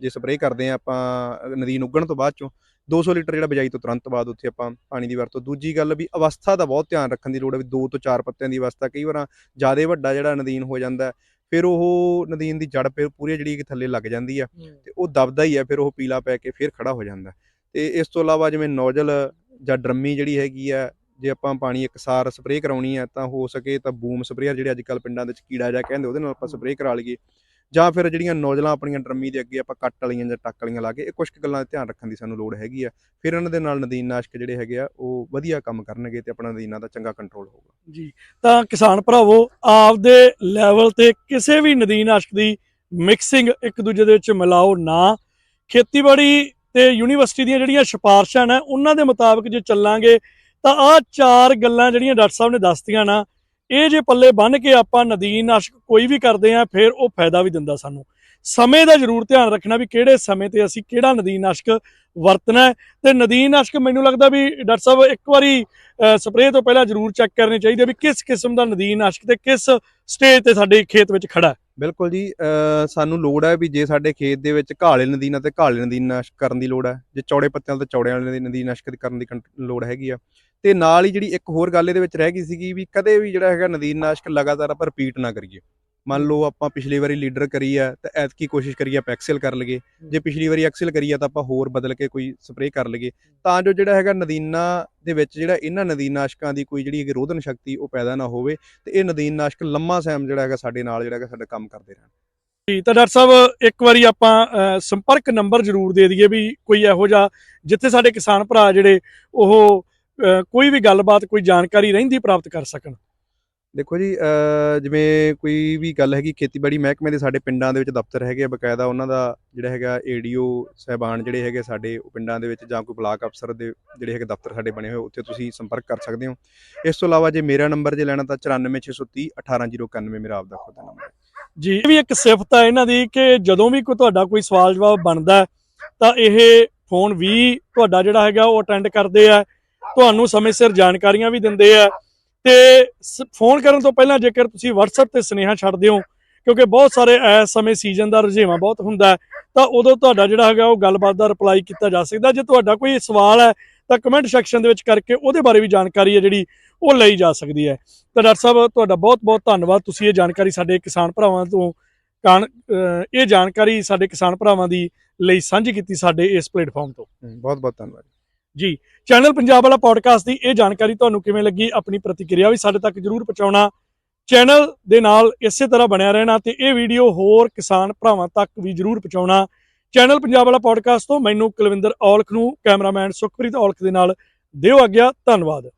ਜੇ ਸਪਰੇਅ ਕਰਦੇ ਆ ਆਪਾਂ ਨਦੀਨ ਉੱਗਣ ਤੋਂ ਬਾਅਦ ਚੋਂ 200 ਲੀਟਰ ਜਿਹੜਾ ਬਜਾਈ ਤੋਂ ਤੁਰੰਤ ਬਾਅਦ ਉੱਥੇ ਆਪਾਂ ਪਾਣੀ ਦੀ ਵਰਤੋਂ। ਦੂਜੀ ਗੱਲ ਵੀ ਅਵਸਥਾ ਦਾ ਬਹੁਤ ਧਿਆਨ ਰੱਖਣ ਦੀ ਲੋੜ ਹੈ ਵੀ 2 ਤੋਂ 4 ਪੱਤਿਆਂ ਦੀ ਅਵਸਥਾ ਕਈ ਵਾਰਾਂ ਜ਼ਿਆਦਾ ਵੱਡਾ ਜਿਹੜਾ ਨਦੀਨ ਹੋ ਜਾਂਦਾ ਫਿਰ ਉਹ ਨਦੀਨ ਦੀ ਜੜ ਪੇ ਪੂਰੀ ਜਿਹੜੀ ਕਿ ਥੱਲੇ ਲੱਗ ਜਾਂਦੀ ਆ ਤੇ ਉਹ ਦਬਦਾ ਹੀ ਹੈ ਫਿਰ ਉਹ ਪੀਲਾ ਪੈ ਕੇ ਫਿਰ ਖੜਾ ਹੋ ਜਾਂਦਾ ਤੇ ਇਸ ਤੋਂ ਇਲਾਵਾ ਜਿਵੇਂ ਨੋਜ਼ਲ ਜਾਂ ਡਰਮੀ ਜਿਹੜੀ ਹੈਗੀ ਆ ਜੇ ਆਪਾਂ ਪਾਣੀ ਇਕਸਾਰ ਸਪਰੇਅ ਕਰਾਉਣੀ ਆ ਤਾਂ ਹੋ ਸਕੇ ਤਾਂ ਬੂਮ ਸਪਰੇਅਰ ਜਿਹੜੇ ਅੱਜ ਕੱਲ ਪਿੰਡਾਂ ਦੇ ਵਿੱਚ ਕੀੜਾ ਜਾ ਕਹਿੰਦੇ ਉਹਦੇ ਨਾਲ ਆਪਾਂ ਸਪਰੇਅ ਕਰਾ ਲਈਏ। ਜਾਂ ਫਿਰ ਜਿਹੜੀਆਂ ਨੋਜ਼ਲਾਂ ਆਪਣੀਆਂ ਡਰਮੀ ਦੇ ਅੱਗੇ ਆਪਾਂ ਕੱਟ ਵਾਲੀਆਂ ਜਾਂ ਟੱਕ ਵਾਲੀਆਂ ਲਾ ਕੇ, ਇਹ ਕੁਝ ਕੁ ਗੱਲਾਂ ਦਾ ਧਿਆਨ ਰੱਖਣ ਦੀ ਸਾਨੂੰ ਲੋੜ ਹੈਗੀ ਆ। ਫਿਰ ਇਹਨਾਂ ਦੇ ਨਾਲ ਨਦੀਨਨਾਸ਼ਕ ਜਿਹੜੇ ਹੈਗੇ ਆ, ਉਹ ਵਧੀਆ ਕੰਮ ਕਰਨਗੇ ਤੇ ਆਪਣਾ ਨਦੀਨਾਂ ਦਾ ਚੰਗਾ ਕੰਟਰੋਲ ਹੋਊਗਾ। ਜੀ, ਤਾਂ ਕਿਸਾਨ ਭਰਾਵੋ, ਆਪਦੇ ਲੈਵਲ ਤੇ ਕਿਸੇ ਵੀ ਨਦੀਨਾਸ਼ਕ ਦੀ ਮਿਕਸਿੰਗ ਇੱਕ ਦੂਜੇ ਦੇ ਵਿੱਚ ਮਿਲਾਓ ਨਾ। ਖੇਤੀਬਾੜੀ ਤੇ ਯੂਨੀਵਰਸਿਟੀ ਦੀਆਂ ਜਿਹੜੀਆਂ ਸਿਫਾਰਸ਼ਾਂ ਨੇ, ਉਹਨਾਂ ਦੇ ਮੁਤਾਬਕ ਜੇ ਚੱਲਾਂਗੇ, ਤਾਂ ਆਹ ਚਾਰ ਗੱਲਾਂ ਜਿਹੜੀਆਂ ਡਾਕਟਰ ਸਾਹਿਬ ਨੇ ਦੱਸਤੀਆਂ ਨਾ ਇਹ ਜੇ ਪੱਲੇ ਬੰਨ ਕੇ ਆਪਾਂ ਨਦੀਨਾਸ਼ਕ ਕੋਈ ਵੀ ਕਰਦੇ ਆ ਫਿਰ ਉਹ ਫਾਇਦਾ ਵੀ ਦਿੰਦਾ ਸਾਨੂੰ। ਸਮੇਂ ਦਾ ਜ਼ਰੂਰ ਧਿਆਨ ਰੱਖਣਾ ਵੀ ਕਿਹੜੇ ਸਮੇਂ ਤੇ ਅਸੀਂ ਕਿਹੜਾ ਨਦੀਨਾਸ਼ਕ ਵਰਤਣਾ ਹੈ। ਤੇ ਨਦੀਨਾਸ਼ਕ ਮੈਨੂੰ ਲੱਗਦਾ ਵੀ ਡਾਕਟਰ ਸਾਹਿਬ ਇੱਕ ਵਾਰੀ ਸਪਰੇਅ ਤੋਂ ਪਹਿਲਾਂ ਜ਼ਰੂਰ ਚੈੱਕ ਕਰਨੇ ਚਾਹੀਦੇ ਵੀ ਕਿਸ ਕਿਸਮ ਦਾ ਨਦੀਨਾਸ਼ਕ ਤੇ ਕਿਸ ਸਟੇਜ ਤੇ ਸਾਡੇ ਖੇਤ ਵਿੱਚ ਖੜਾ ਬਿਲਕੁਲ ਜੀ ਅ, ਸਾਨੂੰ ਲੋੜ ਹੈ ਵੀ ਜੇ ਸਾਡੇ ਖੇਤ ਦੇ ਵਿੱਚ ਘਾਲੇ ਨਦੀ ਨਾਲ ਅਤੇ ਘਾਲੇ ਨਦੀਨਨਾਸ਼ਕ ਕਰਨ ਦੀ ਲੋੜ ਹੈ। ਜੇ ਚੌੜੇ ਪੱਤਿਆਂ ਤੇ ਚੌੜਿਆਂ ਵਾਲੇ ਨਦੀਨਨਾਸ਼ਕ ਦੀ ਕਰਨ ਦੀ ਕੰ- ਲੋੜ ਹੈਗੀ ਆ। ਤੇ ਨਾਲ ਹੀ ਜਿਹੜੀ ਇੱਕ ਹੋਰ ਗੱਲ ਇਹਦੇ ਵਿੱਚ ਰਹਿ ਗਈ ਸੀਗੀ ਵੀ ਕਦੇ ਵੀ ਜਿਹੜਾ ਹੈਗਾ ਨਦੀਨਨਾਸ਼ਕ ਲਗਾਤਾਰ ਆਪਾਂ ਰਿਪੀਟ ਨਾ ਕਰੀਏ। ਮੰਨ ਲਓ ਆਪਾਂ ਪਿਛਲੀ ਵਾਰੀ ਲੀਡਰ ਕਰੀ ਆ ਤਾਂ ਐਤਕੀ ਕੋਸ਼ਿਸ਼ ਕਰੀਏ ਆਪਾਂ ਐਕਸਲ ਕਰ ਲਈਏ। ਜੇ ਪਿਛਲੀ ਵਾਰੀ ਐਕਸਲ ਕਰੀ ਆ ਤਾਂ ਆਪਾਂ ਹੋਰ ਬਦਲ ਕੇ ਕੋਈ ਸਪਰੇਅ ਕਰ ਲਈਏ। ਤਾਂ ਜੋ ਜਿਹੜਾ ਹੈਗਾ ਨਦੀਨਾਂ ਦੇ ਵਿੱਚ ਜਿਹੜਾ ਇਹਨਾਂ ਨਦੀਨਨਾਸ਼ਕਾਂ ਦੀ ਕੋਈ ਜਿਹੜੀ ਹੈਗੀ ਰੋਧਨ ਸ਼ਕਤੀ ਉਹ ਪੈਦਾ ਨਾ ਹੋਵੇ ਤੇ ਇਹ ਨਦੀਨਨਾਸ਼ਕ ਲੰਮਾ ਸਮਾਂ ਜਿਹੜਾ ਹੈਗਾ ਸਾਡੇ ਨਾਲ ਜਿਹੜਾ ਹੈਗਾ ਸਾਡਾ ਕੰਮ ਕਰਦੇ ਰਹਿਣ। ਜੀ ਤਾਂ ਡਾਕਟਰ ਸਾਹਿਬ ਇੱਕ ਵਾਰੀ ਆਪਾਂ ਸੰਪਰਕ ਨੰਬਰ ਜ਼ਰੂਰ ਦੇ ਦਈਏ ਵੀ ਕੋਈ ਇਹੋ ਜਿਹਾ ਜਿੱਥੇ ਸਾਡੇ ਕਿਸਾਨ ਭਰਾ ਜਿਹੜੇ ਉਹ ਕੋਈ ਵੀ ਗੱਲਬਾਤ ਕੋਈ ਜਾਣਕਾਰੀ ਰਹਿੰਦੀ ਪ੍ਰਾਪਤ ਕਰ ਸਕਣ। ਦੇਖੋ ਜੀ ਜਿਵੇਂ ਕੋਈ ਵੀ ਗੱਲ ਹੈਗੀ, ਖੇਤੀਬਾੜੀ ਮਹਿਕਮੇ ਦੇ ਸਾਡੇ ਪਿੰਡਾਂ ਦੇ ਵਿੱਚ ਦਫ਼ਤਰ ਹੈਗੇ ਆ, ਬਕਾਇਦਾ ਉਹਨਾਂ ਦਾ ਜਿਹੜਾ ਹੈਗਾ ਏਡੀਓ ਸਹਿਬਾਨ ਜਿਹੜੇ ਹੈਗੇ ਸਾਡੇ ਪਿੰਡਾਂ ਦੇ ਵਿੱਚ ਜਾਂ ਕੋਈ ਬਲਾਕ ਅਫਸਰ ਦੇ ਜਿਹੜੇ ਹੈਗੇ ਦਫ਼ਤਰ ਸਾਡੇ ਬਣੇ ਹੋਏ, ਉੱਥੇ ਤੁਸੀਂ ਸੰਪਰਕ ਕਰ ਸਕਦੇ ਹੋ। ਇਸ ਤੋਂ ਇਲਾਵਾ ਜੇ ਮੇਰਾ ਨੰਬਰ ਜੇ ਲੈਣਾ ਤਾਂ 94630 18091 ਮੇਰਾ ਆਪਦਾ ਖੁਦ ਦਾ ਨੰਬਰ ਜੀ, ਇਹ ਵੀ ਇੱਕ ਸਿਫਤ ਹੈ ਇਹਨਾਂ ਦੀ ਕਿ ਜਦੋਂ ਵੀ ਕੋਈ ਤੁਹਾਡਾ ਕੋਈ ਸਵਾਲ ਜਵਾਬ ਬਣਦਾ ਤਾਂ ਇਹ ਫੋਨ ਵੀ ਤੁਹਾਡਾ ਜਿਹੜਾ ਹੈਗਾ ਉਹ ਅਟੈਂਡ ਕਰਦੇ ਆ, ਤੁਹਾਨੂੰ ਸਮੇਂ ਸਿਰ ਜਾਣਕਾਰੀਆਂ ਵੀ ਦਿੰਦੇ ਆ ਤੇ ਸ- ਫੋਨ ਕਰਨ ਤੋਂ ਪਹਿਲਾਂ ਜੇਕਰ ਤੁਸੀਂ WhatsApp ਤੇ ਸੁਨੇਹਾ ਛੱਡਦੇ ਹੋ, ਕਿਉਂਕਿ ਬਹੁਤ ਸਾਰੇ ਇਸ ਸਮੇਂ ਸੀਜ਼ਨ ਦਾ ਰੁਝੇਵਾਂ ਬਹੁਤ ਹੁੰਦਾ ਤਾਂ ਉਦੋਂ ਤੁਹਾਡਾ ਜਿਹੜਾ ਹੈਗਾ ਉਹ ਗੱਲਬਾਤ ਦਾ ਰਿਪਲਾਈ ਕੀਤਾ ਜਾ ਸਕਦਾ। ਜੇ ਤੁਹਾਡਾ ਕੋਈ ਸਵਾਲ ਹੈ, ਤਾਂ ਕਮੈਂਟ ਸੈਕਸ਼ਨ ਦੇ ਵਿੱਚ ਕਰਕੇ ਉਹਦੇ ਬਾਰੇ ਵੀ ਜਾਣਕਾਰੀ ਹੈ ਜਿਹੜੀ ਉਹ ਲਈ ਜਾ ਸਕਦੀ ਹੈ। ਤਾਂ ਡਾਕਟਰ ਸਾਹਿਬ, ਤੁਹਾਡਾ ਬਹੁਤ ਬਹੁਤ ਧੰਨਵਾਦ। ਤੁਸੀਂ ਇਹ ਜਾਣਕਾਰੀ ਸਾਡੇ ਕਿਸਾਨ ਭਰਾਵਾਂ ਤੋਂ ਕਾਣ ਇਹ ਜਾਣਕਾਰੀ ਸਾਡੇ ਕਿਸਾਨ ਭਰਾਵਾਂ ਦੀ ਲਈ ਸਾਂਝੀ ਕੀਤੀ ਸਾਡੇ ਇਸ ਪਲੇਟਫਾਰਮ ਤੋਂ। ਬਹੁਤ ਬਹੁਤ ਧੰਨਵਾਦ। ਜੀ ਚੈਨਲ ਪੰਜਾਬ ਵਾਲਾ ਪੋਡਕਾਸਟ ਦੀ ਇਹ ਜਾਣਕਾਰੀ ਤੁਹਾਨੂੰ ਕਿਵੇਂ ਲੱਗੀ, ਆਪਣੀ ਪ੍ਰਤੀਕਿਰਿਆ ਵੀ ਸਾਡੇ ਤੱਕ ਜਰੂਰ ਪਹੁੰਚਾਉਣਾ। ਚੈਨਲ ਦੇ ਨਾਲ ਇਸੇ ਤਰ੍ਹਾਂ ਬਣਿਆ ਰਹਿਣਾ ਤੇ ਇਹ ਵੀਡੀਓ ਹੋਰ ਕਿਸਾਨ ਭਰਾਵਾਂ ਤੱਕ ਵੀ ਜਰੂਰ ਪਹੁੰਚਾਉਣਾ। ਚੈਨਲ ਪੰਜਾਬ ਵਾਲਾ ਪੋਡਕਾਸਟ ਤੋਂ ਮੈਨੂੰ ਕੁਲਵਿੰਦਰ ਔਲਖ ਨੂੰ ਕੈਮਰਾਮੈਨ ਸੁਖਪ੍ਰੀਤ ਔਲਖ ਦੇ ਨਾਲ ਦਿਓ ਆਗਿਆ, ਧੰਨਵਾਦ।